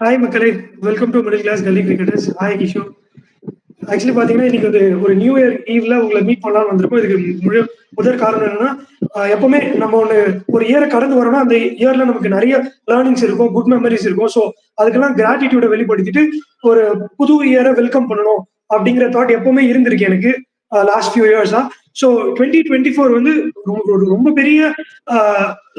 Hi மக்களே. Welcome to middle class gully cricketers hi Kishore actually பாத்தீங்கன்னா இன்னைக்கு வந்து ஒரு நியூ இயர் ஈவ்ல உங்களை மீட் பண்ணலாம்னு வந்திருக்கோம். இதுக்கு முழு முதல் காரணம் என்னன்னா எப்பவுமே நம்ம ஒண்ணு ஒரு இயரை கடந்து வரோம்னா அந்த இயர்ல நமக்கு நிறைய லேர்னிங்ஸ் இருக்கும் குட் மெமரிஸ் இருக்கும். ஸோ அதுக்கெல்லாம் கிராட்டிடியூட வெளிப்படுத்திட்டு ஒரு புது இயரை வெல்கம் பண்ணணும் அப்படிங்கிற தாட் எப்பவுமே இருந்திருக்கு எனக்கு லாஸ்ட் ஃபியூ இயர்ஸா ஸோ டுவெண்ட்டி டுவெண்ட்டி ஃபோர் வந்து ரொம்ப ரொம்ப பெரிய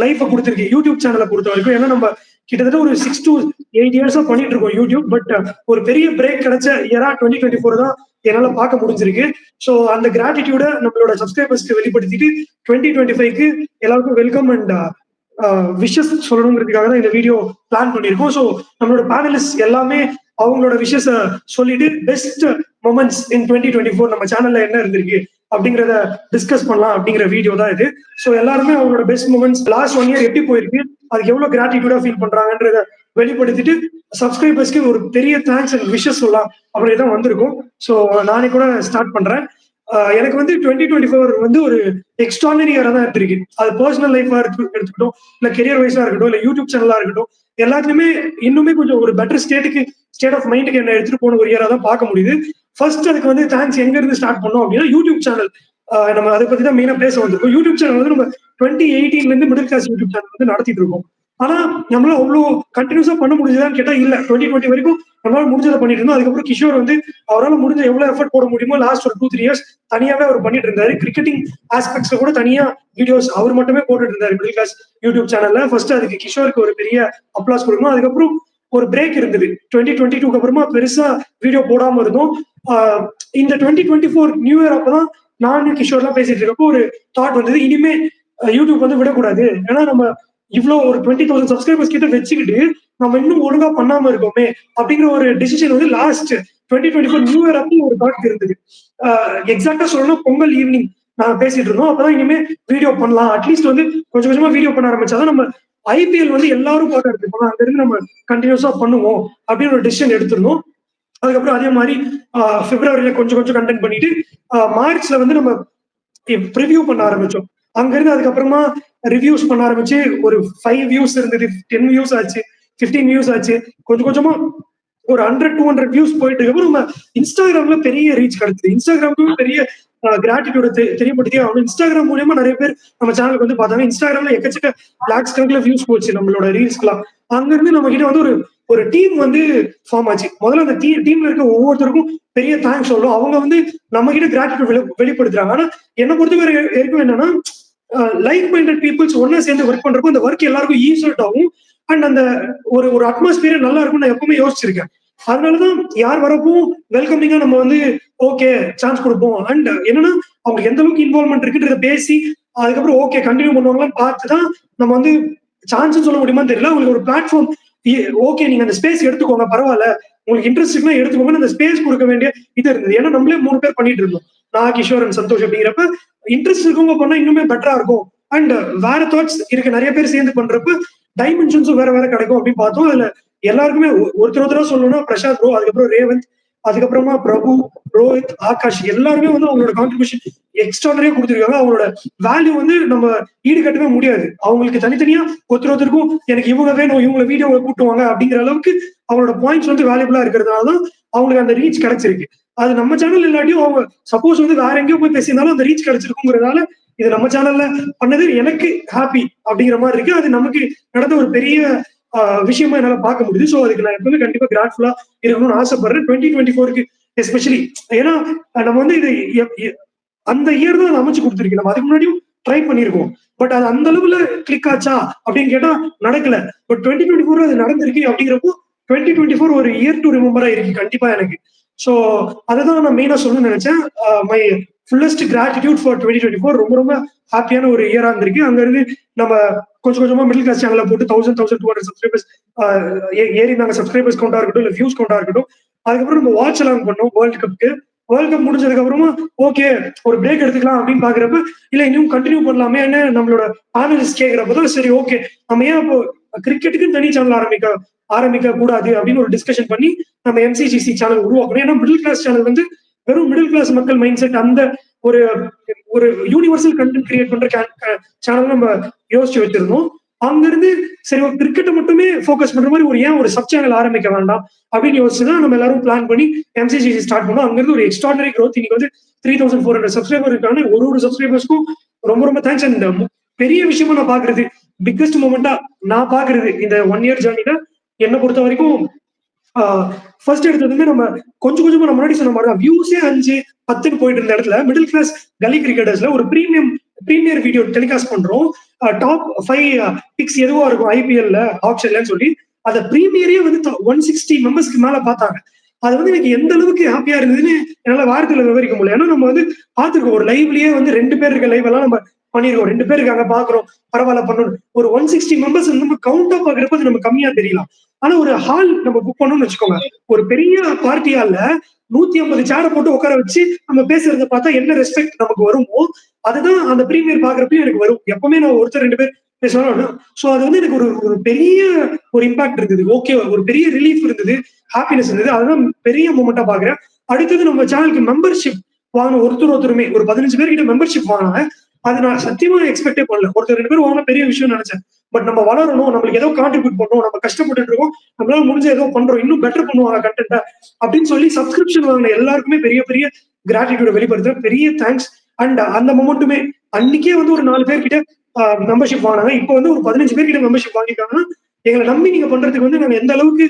லைஃபை கொடுத்துருக்கு. யூடியூப் சேனலை பொறுத்த வரைக்கும் ஏன்னா நம்ம கிட்டத்தட்ட ஒரு சிக்ஸ் டு எயிட் இயர்ஸா பண்ணிட்டு இருக்கோம் யூடியூப் பட் uh, ஒரு பெரிய பிரேக் கிடைச்ச இயரா டுவெண்ட்டி டுவெண்ட்டி ஃபோர் தான் என்னால பார்க்க முடிஞ்சிருக்கு. ஸோ அந்த கிராட்டிடியூட நம்மளோட சப்ஸ்கிரைபர்ஸ்க்கு வெளிப்படுத்திட்டு டுவெண்ட்டி டுவெண்ட்டி ஃபைவ்க்கு எல்லாருக்கும் வெல்கம் அண்ட் விஷஸ் சொல்லணுங்கிறதுக்காக தான் இந்த வீடியோ பிளான் பண்ணியிருக்கோம். ஸோ நம்மளோட பேனலிஸ்ட் எல்லாமே அவங்களோட விஷஸ் சொல்லிட்டு best moments in twenty twenty four நம்ம சேனல்ல என்ன இருந்திருக்கு? அப்படிங்கறத டிஸ்கஸ் பண்ணலாம் அப்படிங்கிற வீடியோ தான் இது. ஸோ எல்லாருமே அவங்களோட best moments last one year எப்படி போயிருக்கு அதுக்கு எவ்வளவு கிராட்டிடியூடா ஃபீல் பண்றாங்கன்றத வெளிப்படுத்திட்டு சப்ஸ்கிரைபர்ஸ்க்கு ஒரு பெரிய தேங்க்ஸ் அண்ட் விஷஸ் சொல்லலாம் அப்படி தான் வந்திருக்கும். ஸோ நானே கூட ஸ்டார்ட் பண்றேன். எனக்கு வந்து டுவெண்ட்டி டுவெண்ட்டி ஃபோர் வந்து ஒரு எக்ஸ்ட்ரானரி இயராக தான் எடுத்திருக்கு அது பர்சனல் லைஃபா எடுத்துக்கிட்டோம் இல்ல கெரியர் வைஸா இருக்கட்டும் இல்ல யூடியூப் சேனலா இருக்கட்டும் எல்லாத்துலயுமே இன்னுமே கொஞ்சம் ஒரு பெட்டர் ஸ்டேட்டுக்கு ஸ்டேட் ஆஃப் மைண்டுக்கு என்ன எடுத்துட்டு போன ஒரு இயரா தான் பார்க்க முடியுது. ஃபர்ஸ்ட் அதுக்கு வந்து தேங்க்ஸ் எங்க இருந்து ஸ்டார்ட் பண்ணோம் அப்படின்னா யூடியூப் சேனல் நம்ம அதை பத்தி தான் மெயினா பேச வந்திருக்கோம். யூடியூப் சேனல் வந்து நம்ம டுவெண்ட்டி எயிட்டீன்ல இருந்து மிடில் கிளாஸ் யூடியூப் சேனல் வந்து நடத்திட்டு இருக்கோம். ஆனா நம்மளால அவ்வளவு கண்டினியூஸா பண்ண முடிஞ்சதான்னு கேட்டா இல்ல. டுவெண்ட்டி டுவெண்ட்டி வரைக்கும் நம்மளால முடிஞ்சதை பண்ணிட்டு இருந்தோம். அதுக்கப்புறம் கிஷோர் வந்து அவரால் முடிஞ்ச எவ்வளவு எஃபர்ட் போட முடியுமோ லாஸ்ட் ஒரு டூ த்ரீ இயர்ஸ் தனியாவே அவர் பண்ணிட்டு இருந்தாரு. கிரிக்கெட்டிங் ஆஸ்பெக்ட்ஸ்ல கூட தனியா வீடியோஸ் அவர் மட்டுமே போட்டுட்டு இருந்தாரு மிடில் கிளாஸ் யூடியூப் சேனல்ல ஃபர்ஸ்ட் அதுக்கு கிஷோருக்கு ஒரு பெரிய அப்ளாஸ் கொடுக்கணும். அதுக்கப்புறம் ஒரு பிரேக் இருந்தது. டுவெண்ட்டி டுவெண்ட்டி டூக்கு அப்புறமா பெருசா வீடியோ போடாம இருந்தோம். இந்த twenty twenty four new year அப்பதான் நானும் கிஷோர்லாம் பேசிட்டு இருக்கப்போ ஒரு தாட் வந்தது. இனிமே யூடியூப் வந்து விடக்கூடாது. ஏன்னா நம்ம இவ்வளவு ஒரு டுவெண்ட்டி தௌசண்ட் சப்ஸ்கிரைபர்ஸ் கிட்ட வச்சுக்கிட்டு நம்ம இன்னும் ஒழுங்கா பண்ணாம இருக்கோமே அப்படிங்கிற ஒரு டிசிஷன் வந்து last twenty twenty four new year அப்போ ஒரு தாட் இருந்தது. எக்ஸாக்டா சொல்லணும் பொங்கல் ஈவினிங் நாங்க பேசிட்டு இருந்தோம். அப்பதான் இனிமே வீடியோ பண்ணலாம். அட்லீஸ்ட் வந்து கொஞ்சம் கொஞ்சமா வீடியோ பண்ண ஆரம்பிச்சாதான் நம்ம ஐபிஎல் வந்து எல்லாரும் பார்க்க இருக்கு அங்க இருந்து நம்ம கண்டினியூஸா பண்ணுவோம் அப்படின்னு ஒரு டிசிஷன் எடுத்துருந்தோம். அதுக்கப்புறம் அதே மாதிரி பிப்ரவரியில கொஞ்சம் கொஞ்சம் கண்டென்ட் பண்ணிட்டு மார்ச்ல வந்து நம்ம ப்ரிவியூ பண்ண ஆரம்பிச்சோம். அங்க இருந்து அதுக்கப்புறமா ரிவ்யூஸ் பண்ண ஆரம்பிச்சு ஒரு ஃபைவ் வியூஸ் இருந்தது டென் வியூஸ் ஆச்சு ஃபிஃப்டீன் வியூஸ் ஆச்சு. கொஞ்சம் கொஞ்சமா ஒரு ஹண்ட்ரட் டூ ஹண்ட்ரட் வியூஸ் போயிட்டு இருக்கு நம்ம இன்ஸ்டாகிராம்ல பெரிய ரீச் கிடைச்சது. இன்ஸ்டாகிராமுக்கு பெரிய கிராட்டிடியூட தெரியப்படுத்தி அவங்க இன்ஸ்டாகிராம் மூலியமா நிறைய பேர் நம்ம சேனலுக்கு வந்து பார்த்தாங்க. இன்ஸ்டாகிராம்ல எக்கச்சக்க லேக்ஸ் கணக்குல வியூஸ் போச்சு நம்மளோட ரீல்ஸ்க்குலாம் அங்க இருந்து நம்ம கிட்ட வந்து ஒரு ஒரு டீம் வந்து ஃபார்ம் ஆச்சு. முதல்ல அந்த டீ டீம்ல இருக்க ஒவ்வொருத்தருக்கும் பெரிய தேங்க்ஸ் சொல்றோம் அவங்க வந்து நம்ம கிட்ட கிராட்டிடியூட் வெளி வெளிப்படுத்துறாங்க. ஆனா என்ன பொறுத்த வரை வரைக்கும் என்னன்னா லைக் மைண்டட் பீப்புள்ஸ் ஒன்னா சேர்ந்து ஒர்க் பண்றப்போ அந்த ஒர்க் எல்லாருக்கும் ஈஸியட் ஆகும் அண்ட் அந்த ஒரு ஒரு அட்மாஸ்பியர் நல்லா இருக்கும் நான் எப்பவுமே யோசிச்சிருக்கேன். அதனாலதான் யார் வரப்போ வெல்கமிங்கா நம்ம வந்து ஓகே சான்ஸ் கொடுப்போம். அண்ட் என்னன்னா அவங்க எந்த அளவுக்கு இன்வால்மெண்ட் இருக்குன்றத பேசி அதுக்கப்புறம் ஓகே கண்டினியூ பண்ணுவாங்களான்னு பார்த்து தான் நம்ம வந்து சான்ஸ் சொல்ல முடியுமான்னு தெரியல. உங்களுக்கு ஒரு பிளாட்ஃபார்ம் ஓகே நீங்க அந்த ஸ்பேஸ் எடுத்துக்கோங்க பரவாயில்ல. உங்களுக்கு இன்ட்ரெஸ்ட் இருக்குன்னா எடுத்துக்கோங்க அந்த ஸ்பேஸ் கொடுக்க வேண்டிய இது இருந்தது. ஏன்னா நம்மளே மூணு பேர் பண்ணிட்டு இருந்தோம். நான் கிஷோரன் சந்தோஷ் அப்படிங்கிறப்ப இன்ட்ரெஸ்ட் இருக்கவங்க பண்ணா இன்னுமே பெட்டரா இருக்கும். அண்ட் வேற தாட்ஸ் இருக்க. நிறைய பேர் சேர்ந்து பண்றப்ப டைமென்ஷன்ஸும் வேற வேற கிடைக்கும் அப்படின்னு பார்த்தோம். அதுல எல்லாருக்குமே ஒருத்தர் ஒருத்தரா சொல்லணும்னா பிரசாத் ரோ அதுக்கப்புறம் ரேவந்த் அதுக்கப்புறமா பிரபு ரோஹித் ஆகாஷ் எல்லாருமே வந்து அவங்களோட கான்ட்ரிபியூஷன் எக்ஸ்ட்ரானரியா கொடுத்துருக்காங்க. அவங்களோட வேல்யூ வந்து நம்ம ஈடுகட்டவே முடியாது. அவங்களுக்கு தனித்தனியா ஒருத்தர் ஒருத்தருக்கும் எனக்கு இவங்க வேணும் இவங்க வீடியோவை கூட்டுவாங்க அப்படிங்கிற அளவுக்கு அவங்களோட பாயிண்ட்ஸ் வந்து வேல்யூபிளா இருக்கிறதுனால தான் அவங்களுக்கு அந்த ரீச் கிடைச்சிருக்கு. அது நம்ம சேனல் இல்லாட்டியும் அவங்க சப்போஸ் வந்து வேற எங்கேயோ போய் பேசியிருந்தாலும் அந்த ரீச் கிடைச்சிருக்குங்கிறதுனால இது நம்ம சேனல்ல பண்ணது எனக்கு ஹாப்பி அப்படிங்கிற மாதிரி இருக்கு. அது நமக்கு நடந்த ஒரு பெரிய விஷயமா என்னால பார்க்க முடியுது. ஸோ அதுக்கு நான் எப்பவுமே கண்டிப்பா கிராட்ஃபுல்லா இருக்கணும்னு ஆசைப்படுறேன். டுவெண்ட்டி டுவெண்ட்டி ஃபோருக்கு எஸ்பெஷலி ஏன்னா நம்ம வந்து இது அந்த இயர் தான் அமைச்சு கொடுத்துருக்கோம். நம்ம அதுக்கு முன்னாடியும் ட்ரை பண்ணியிருக்கோம். பட் அது அந்த அளவுல கிளிக் ஆச்சா அப்படின்னு கேட்டா நடக்கல. பட் டுவெண்ட்டி டுவெண்ட்டி ஃபோர் அது நடந்திருக்கு அப்படிங்கிறப்போ டுவெண்ட்டி டுவெண்ட்டி ஃபோர் ஒரு இயர் டு ரிமெம்பரா இருக்கு கண்டிப்பா எனக்கு. ஸோ அதை தான் நான் மெயினா சொல்லணும்னு நினைச்சேன். My fullest gratitude for twenty twenty four ரொம்ப ரொம்ப ஹாப்பியான ஒரு இயரா இருந்திருக்கு. அங்க இருந்து நம்ம கொஞ்சம் கொஞ்சமா மிடில் கிளாஸ் சேனல்ல போட்டு thousand thousand two hundred subscribers ஏறி நாங்க சப்ஸ்கிரைபர்ஸ் கவுண்டா இருக்கட்டும் இல்ல வியூஸ் கவுண்டா இருக்கட்டும். அதுக்கப்புறம் நம்ம வாட்ச் எல்லாம் பண்ணோம் வேர்ல்டு கப்க்கு வேர்ல்ட் கப் முடிஞ்சதுக்கு அப்புறமா ஓகே ஒரு பிரேக் எடுத்துக்கலாம் அப்படின்னு பாக்குறப்ப இல்ல இன்னும் கண்டினியூ பண்ணலாமே என்ன நம்மளோட பேனலிஸ்ட் கேக்குறப்பதான் சரி ஓகே நம்ம ஏன் இப்போ கிரிக்கெட்டுக்கு தனி சேனல் ஆரம்பிக்க ஆரம்பிக்க கூடாது அப்படின்னு ஒரு டிஸ்கஷன் பண்ணி நம்ம எம்சிசிசி சேனல் உருவாக்கணும். ஏன்னா மிடில் கிளாஸ் சேனல் வந்து வெறும் மிடில் கிளாஸ் மக்கள் மைண்ட் செட் அந்த ஒரு ஒரு யூனிவர்சல் கண்டென்ட் கிரியேட் பண்ற சேனல் நம்ம யோசிச்சு வச்சிருந்தோம். அங்க இருந்து சரி கிரிக்கெட்டை மட்டுமே ஃபோக்கஸ் பண்ற மாதிரி ஒரு ஏன் ஒரு சப் சேனல் ஆரம்பிக்க வேண்டாம் அப்படின்னு யோசிச்சு தான் நம்ம எல்லாரும் பிளான் பண்ணி எம்சிசிசி ஸ்டார்ட் பண்ணோம். அங்கிருந்து ஒரு எக்ஸ்ட்ராடனரி க்ரோத் இன்னைக்கு வந்து three thousand four hundred subscriber இருக்காங்க. ஒரு ஒரு சப்ஸ்கிரைபர்ஸ்க்கும் ரொம்ப ரொம்ப தேங்க்ஸ் அண்ட் uh, பெரிய விஷயமா நான் பாக்குறது பிக்கஸ்ட் மூமெண்டா நான் பாக்குறது இந்த ஒன் இயர் ஜேர்னில என்னை பொறுத்த வரைக்கும் ஃபர்ஸ்ட் எடுத்ததுமே நம்ம கொஞ்சம் கொஞ்சமா நம்ம முன்னாடி சொன்ன மாதிரி வியூஸே அஞ்சு பத்துன்னு போயிட்டு இருந்த இடத்துல மிடில் கிளாஸ் கலி கிரிக்கெட்டர்ஸ்ல ஒரு பிரீமியம் பிரீமியர் வீடியோ டெலிகாஸ்ட் பண்றோம். டாப் ஃபைவ் பிக்ஸ் எதுவா இருக்கும் ஐபிஎல்ல ஆப்ஷன்லன்னு சொல்லி அதை ப்ரீமியரே வந்து ஒன் சிக்ஸ்டி மெம்பர்ஸ்க்கு மேல பார்த்தாங்க. அது வந்து எனக்கு எந்த அளவுக்கு ஹாப்பியா இருந்ததுன்னு என்னால வார்த்தையில விவரிக்க முடியல. ஏன்னா நம்ம வந்து பார்த்திருக்கோம் ஒரு லைவ்லயே வந்து ரெண்டு பேர் இருக்க லைவ் எல்லாம் நம்ம பண்ணிருக்கோம். ரெண்டு பேருக்கு அங்க பாக்குறோம். பரவாயில்ல பண்ணணும். ஒரு ஒன் சிக்ஸ்டி மெம்பர்ஸ் நம்ம கவுண்டா பாக்குறப்ப நம்ம கம்மியா தெரியலாம். ஆனா ஒரு ஹால் நம்ம புக் பண்ணோம்னு வச்சுக்கோங்க. ஒரு பெரிய பார்ட்டி ஹால்ல நூத்தி ஐம்பது சேரை போட்டு உட்கார வச்சு நம்ம பேசுறத பார்த்தா என்ன ரெஸ்பெக்ட் நமக்கு வருமோ அதுதான் அந்த பிரீமியர் பாக்குறப்பயும் எனக்கு வரும். எப்பவுமே நான் ஒருத்தர் ரெண்டு பேர் பேசணும் சோ அது வந்து எனக்கு ஒரு ஒரு பெரிய ஒரு இம்பாக்ட் இருந்தது. ஓகே ஒரு பெரிய ரிலீஃப் இருந்தது. ஹாப்பினஸ் இருந்தது. அதுதான் பெரிய மூமெண்டா பாக்குறேன். அடுத்தது நம்ம சேனலுக்கு மெம்பர்ஷிப் வாங்கின ஒருத்தர் ஒருத்தருமே ஒரு பதினஞ்சு பேர்கிட்ட மெம்பர்ஷிப் வாங்கினாங்க அது நான் சத்தியமா எக்ஸ்பெக்டே பண்ணல. ஒருத்தர் ரெண்டு பேரும் வாங்கின பெரிய விஷயம் நினைச்சேன். பட் நம்ம வளரணும் நம்மளுக்கு ஏதோ கான்ட்ரிபியூட் பண்ணணும் நம்ம கஷ்டப்பட்டு இருக்கோம் நம்மளால முடிஞ்ச ஏதோ பண்றோம் இன்னும் பெட்டர் பண்ணுவாங்க கண்டென்ட் அப்படின்னு சொல்லி சப்ஸ்கிரிப்ஷன் வாங்கின எல்லாருக்குமே பெரிய பெரிய கிராட்டிடியூட வெளிப்படுத்துறேன். பெரிய தேங்க்ஸ் அண்ட் அந்த மொமெண்ட்டுமே அன்னைக்கே வந்து ஒரு நாலு பேர்கிட்ட மெம்பர்ஷிப் வாங்கினாங்க. இப்போ வந்து ஒரு பதினஞ்சு பேர்கிட்ட மெம்பர்ஷிப் வாங்கிட்டாங்கன்னா எங்களை நம்பி நீங்க பண்றதுக்கு வந்து நாங்க எந்த அளவுக்கு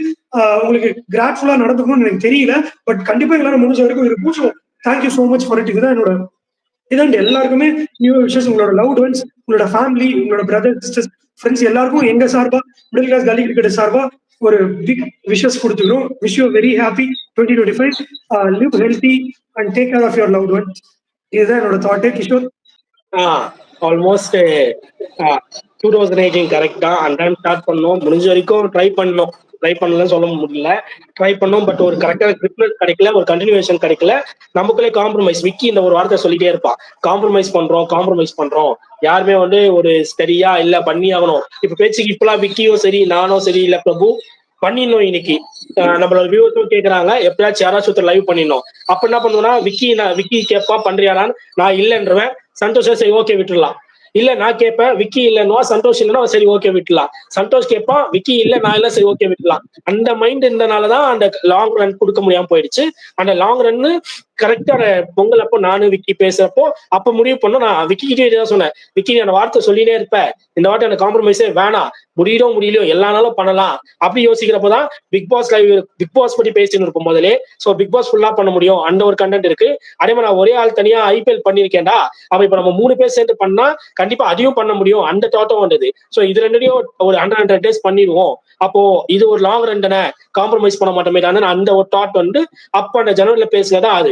உங்களுக்கு கிராட்ஃபுல்லா நடந்துக்கணும்னு எனக்கு தெரியல. பட் கண்டிப்பா எல்லாரும் முடிஞ்ச வரைக்கும் இருக்கும் so thank you so much for it இதுதான் என்னோட இதாண்டு எல்லாருக்குமே நியூ விஷஸ் உங்களோட லவ் ஒன்ஸ் உங்களோட ஃபேமிலி உங்களோட பிரதர் சிஸ்டர்ஸ் ஃப்ரெண்ட்ஸ் எல்லாருக்கும் எங்க சார்பா மிடில் கிளாஸ் கலி கிரிக்கெட் சார்பா ஒரு big wishes கொடுத்துக்கிறோம். Wish you very happy twenty twenty five live healthy and take care of your love one இதுதான் என்னோட தாட்டே Kishore. Almost two thousand eighteen கரெக்டா அந்த டைம் ஸ்டார்ட் பண்ணோம். முடிஞ்ச வரைக்கும் ட்ரை பண்ணோம். ட்ரை பண்ணலன்னு சொல்ல முடியல. ட்ரை பண்ணோம் பட் ஒரு கரெக்டான கிரிப்னஸ் கிடைக்கல ஒரு கண்டினியூஷன் கிடைக்கல. நமக்குள்ளே காம்ப்ரமைஸ் விக்கி இந்த ஒரு வார்த்தை சொல்லிட்டே இருப்பான் காம்ப்ரமைஸ் பண்றோம் காம்ப்ரமைஸ் பண்றோம். யாருமே வந்து ஒரு சரியா இல்ல பண்ணி ஆகணும் இப்ப பேச்சுக்கு இப்பெல்லாம் விக்கியும் சரி நானும் சரி இல்ல பிரபு பண்ணிடணும் இன்னைக்கு. நம்மளோட வியூவர்ஸும் கேட்கறாங்க எப்படியாச்சும் யாராச்சும் ஒருத்தர் லைவ் பண்ணிடணும். அப்ப என்ன பண்ணுவோம்னா விக்கி நான் விக்கி கேப்பா பண்றியாடான்னு நான் இல்லைன்றவன் சந்தோஷம் சரி ஓகே விட்டுடலாம். இல்ல நான் கேட்பேன் விக்கி இல்லைன்னா சந்தோஷ் இல்லைன்னா சரி ஓகே விட்டுலாம். சந்தோஷ் கேட்பான் விக்கி இல்ல நான் இல்ல சரி ஓகே விட்டுலாம். அந்த மைண்ட் இருந்தனாலதான் அந்த லாங் ரன் கொடுக்க முடியாம போயிடுச்சு. அந்த லாங் ரன் கரெக்டா பொங்கல் அப்போ நானும் விக்கி பேசுறப்போ அப்ப முடிவு பண்ணோம். நான் விக்கி கிட்டே தான் சொன்னேன். விக்கி நீ அந்த வார்த்தை சொல்லினே இருப்பேன் இந்த வார்த்தை எனக்கு காம்ப்ரமைஸே வேணாம். முடியலோ முடியலையோ எல்லா நாளும் பண்ணலாம். அப்படி யோசிக்கிறப்பதான் Bigg Boss live Bigg Boss பத்தி பேசின்னு இருப்போம் முதலே சோ பிக் பாஸ் ஃபுல்லா பண்ண முடியும். அந்த ஒரு கண்டென்ட் இருக்கு. அதே மாதிரி நான் ஒரே ஆள் தனியா ஐபிஎல் பண்ணிருக்கேன்டா அப்ப இப்ப நம்ம மூணு பேர் சேர்ந்து பண்ணா கண்டிப்பா அதையும் பண்ண முடியும். அந்த தாட்டும் வந்தது. சோ இது ரெண்டையும் ஒரு ஹண்ட்ரட் ஹண்ட்ரட் டேஸ் பண்ணிடுவோம். அப்போ இது ஒரு லாங் ரன் தானே. காம்ப்ரமைஸ் பண்ண மாட்டோமே தானே அந்த ஒரு தாட் வந்து அப்ப அந்த ஜனவரியில பேசுனதா அது.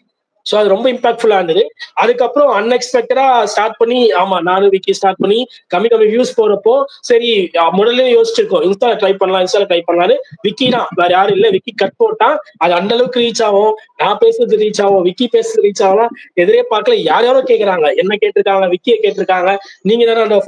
ஸோ அது ரொம்ப இம்பாக்ட்ஃபுல்லா இருந்தது. அதுக்கப்புறம் அன்எக்ஸ்பெக்டடா ஸ்டார்ட் பண்ணி ஆமா நானும் விக்கி ஸ்டார்ட் பண்ணி கம்மி கம்மி வியூஸ் போறப்போ சரி முதல்ல யோசிச்சிருக்கோம் இன்ஸ்டால ட்ரை பண்ணலாம் இன்ஸ்டால ட்ரை பண்ணலாம்னு. விக்கி தான் வேற யாரும் இல்ல. விக்கி கட் போட்டான் அது அந்த அளவுக்கு ரீச் ஆகும். நான் பேசுறது ரீச் ஆகும் விக்கி பேசுறது ரீச் ஆகலாம் எதிரே பார்க்கல யார் யாரோ கேக்குறாங்க. என்ன கேட்டிருக்காங்க விக்கிய கேட்டிருக்காங்க. நீங்க தானே அந்த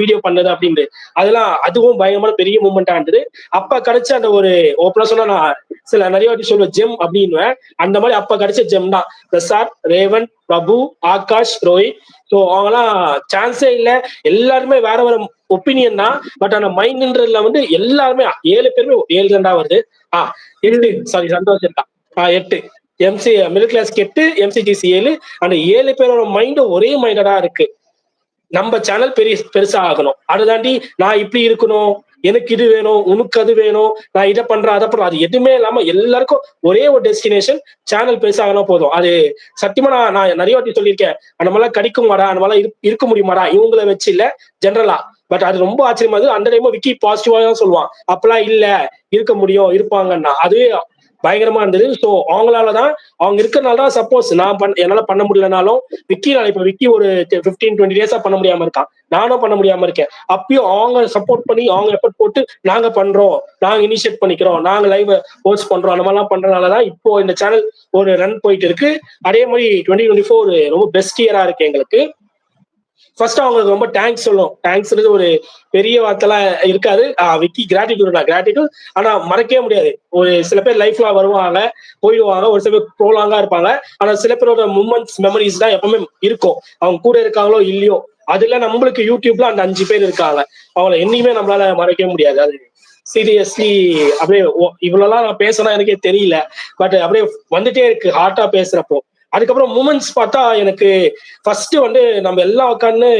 வீடியோ பண்ணது அப்படின்னு அதெல்லாம் அதுவும் பயங்கரமான பெரிய மூமெண்டா இருந்தது. அப்ப கிடைச்ச அந்த ஒரு ஓப்பனா சொன்னா நான் சில நிறைய வாட்டி சொல்லுவேன் ஜெம் அப்படின்னு அந்த மாதிரி அப்ப கிடைச்ச ஜெம் தான். பிரசாத் ரேவன் பிரபு ஆகாஷ் ரோஹித். ஸோ அவங்கலாம் சான்ஸே இல்லை. எல்லாருமே வேற வேற ஒப்பீனியன் தான். பட் ஆனா மைண்ட்ன்றதுல வந்து எல்லாருமே ஏழு பேருமே ஏழு ரெண்டா வருது. ஆ எட்டு. சாரி சந்தோஷம் தான். ஆ எட்டு. எம்சி மிடில் கிளாஸ் எட்டு எம்சிஜிசி ஏழு. அந்த ஏழு பேரோட மைண்டும் ஒரே மைண்டடா இருக்கு. நம்ம சேனல் பெரிய பெருசா ஆகணும். அதை தாண்டி நான் இப்படி இருக்கணும். எனக்கு இது வேணும் உனக்கு அது வேணும் நான் இதை பண்றேன் அதை பண்றேன். அது எதுவுமே இல்லாம எல்லாருக்கும் ஒரே ஒரு டெஸ்டினேஷன் சேனல் பெருசாகனா போதும். அது சத்தியமா நான் நான் நிறைய வாட்டி சொல்லியிருக்கேன். அந்த மாதிரிலாம் கிடைக்குமாடா அந்த மாதிரிலாம் இருக்க முடியுமாடா இவங்கள வச்சு இல்ல ஜென்ரலா பட் அது ரொம்ப ஆச்சரியமா இருக்கு அந்த டைமும் விக்கி பாசிட்டிவா தான் சொல்லுவான். அப்பெல்லாம் இல்ல இருக்க முடியும் இருப்பாங்கன்னா. அதுவே பயங்கரமா இருந்தது. ஸோ அவங்களால தான் அவங்க இருக்கிறனால தான் சப்போஸ் நான் பண் என்னால பண்ண முடியலனாலும் விக்கினால இப்ப விக்கி ஒரு பிப்டீன் டுவெண்ட்டி டேஸா பண்ண முடியாம இருக்கான். நானும் பண்ண முடியாம இருக்கேன். அப்பயும் அவங்க சப்போர்ட் பண்ணி அவங்க எஃபர்ட் போட்டு நாங்க பண்றோம். நாங்க இனிஷியேட் பண்ணிக்கிறோம். நாங்க லைவ் போஸ்ட் பண்றோம். அந்த மாதிரிலாம் பண்றதுனாலதான் இப்போ இந்த சேனல் ஒரு ரன் போயிட்டு இருக்கு. அதே மாதிரி டுவெண்ட்டி டுவெண்ட்டி ஃபோர் ரொம்ப பெஸ்ட் இயரா இருக்கு எங்களுக்கு. ஃபர்ஸ்ட் அவங்களுக்கு ரொம்ப தேங்க்ஸ் சொல்லும். தேங்க்ஸ்ன்றது ஒரு பெரிய வார்த்தைலாம் இருக்காது. விக்கி கிராட்டிடியூட் தான் கிராட்டிடியூட் ஆனா மறக்கவே முடியாது. ஒரு சில பேர் லைஃப்ல வருவாங்க போயிடுவாங்க ஒரு சில பேர் ப்ரோலாங்கா இருப்பாங்க. ஆனா சில பேரோட மூமெண்ட்ஸ் மெமரிஸ் தான் எப்பவுமே இருக்கும். அவங்க கூட இருக்காங்களோ இல்லையோ அதுல நம்மளுக்கு யூடியூப்ல அந்த அஞ்சு பேர் இருக்காங்க. அவங்கள என்னைக்குமே நம்மளால மறக்கவே முடியாது. அது சீரியஸ்லி அப்படியே ஓ- இவ்வளவுலாம் நான் பேசினா எனக்கே தெரியல. பட் அப்படியே வந்துட்டே இருக்கு ஹார்ட்டா பேசுறப்போ. அதுக்கப்புறம் மூமெண்ட்ஸ் பார்த்தா எனக்கு ஃபர்ஸ்ட் வந்து நம்ம எல்லாம் உட்காந்து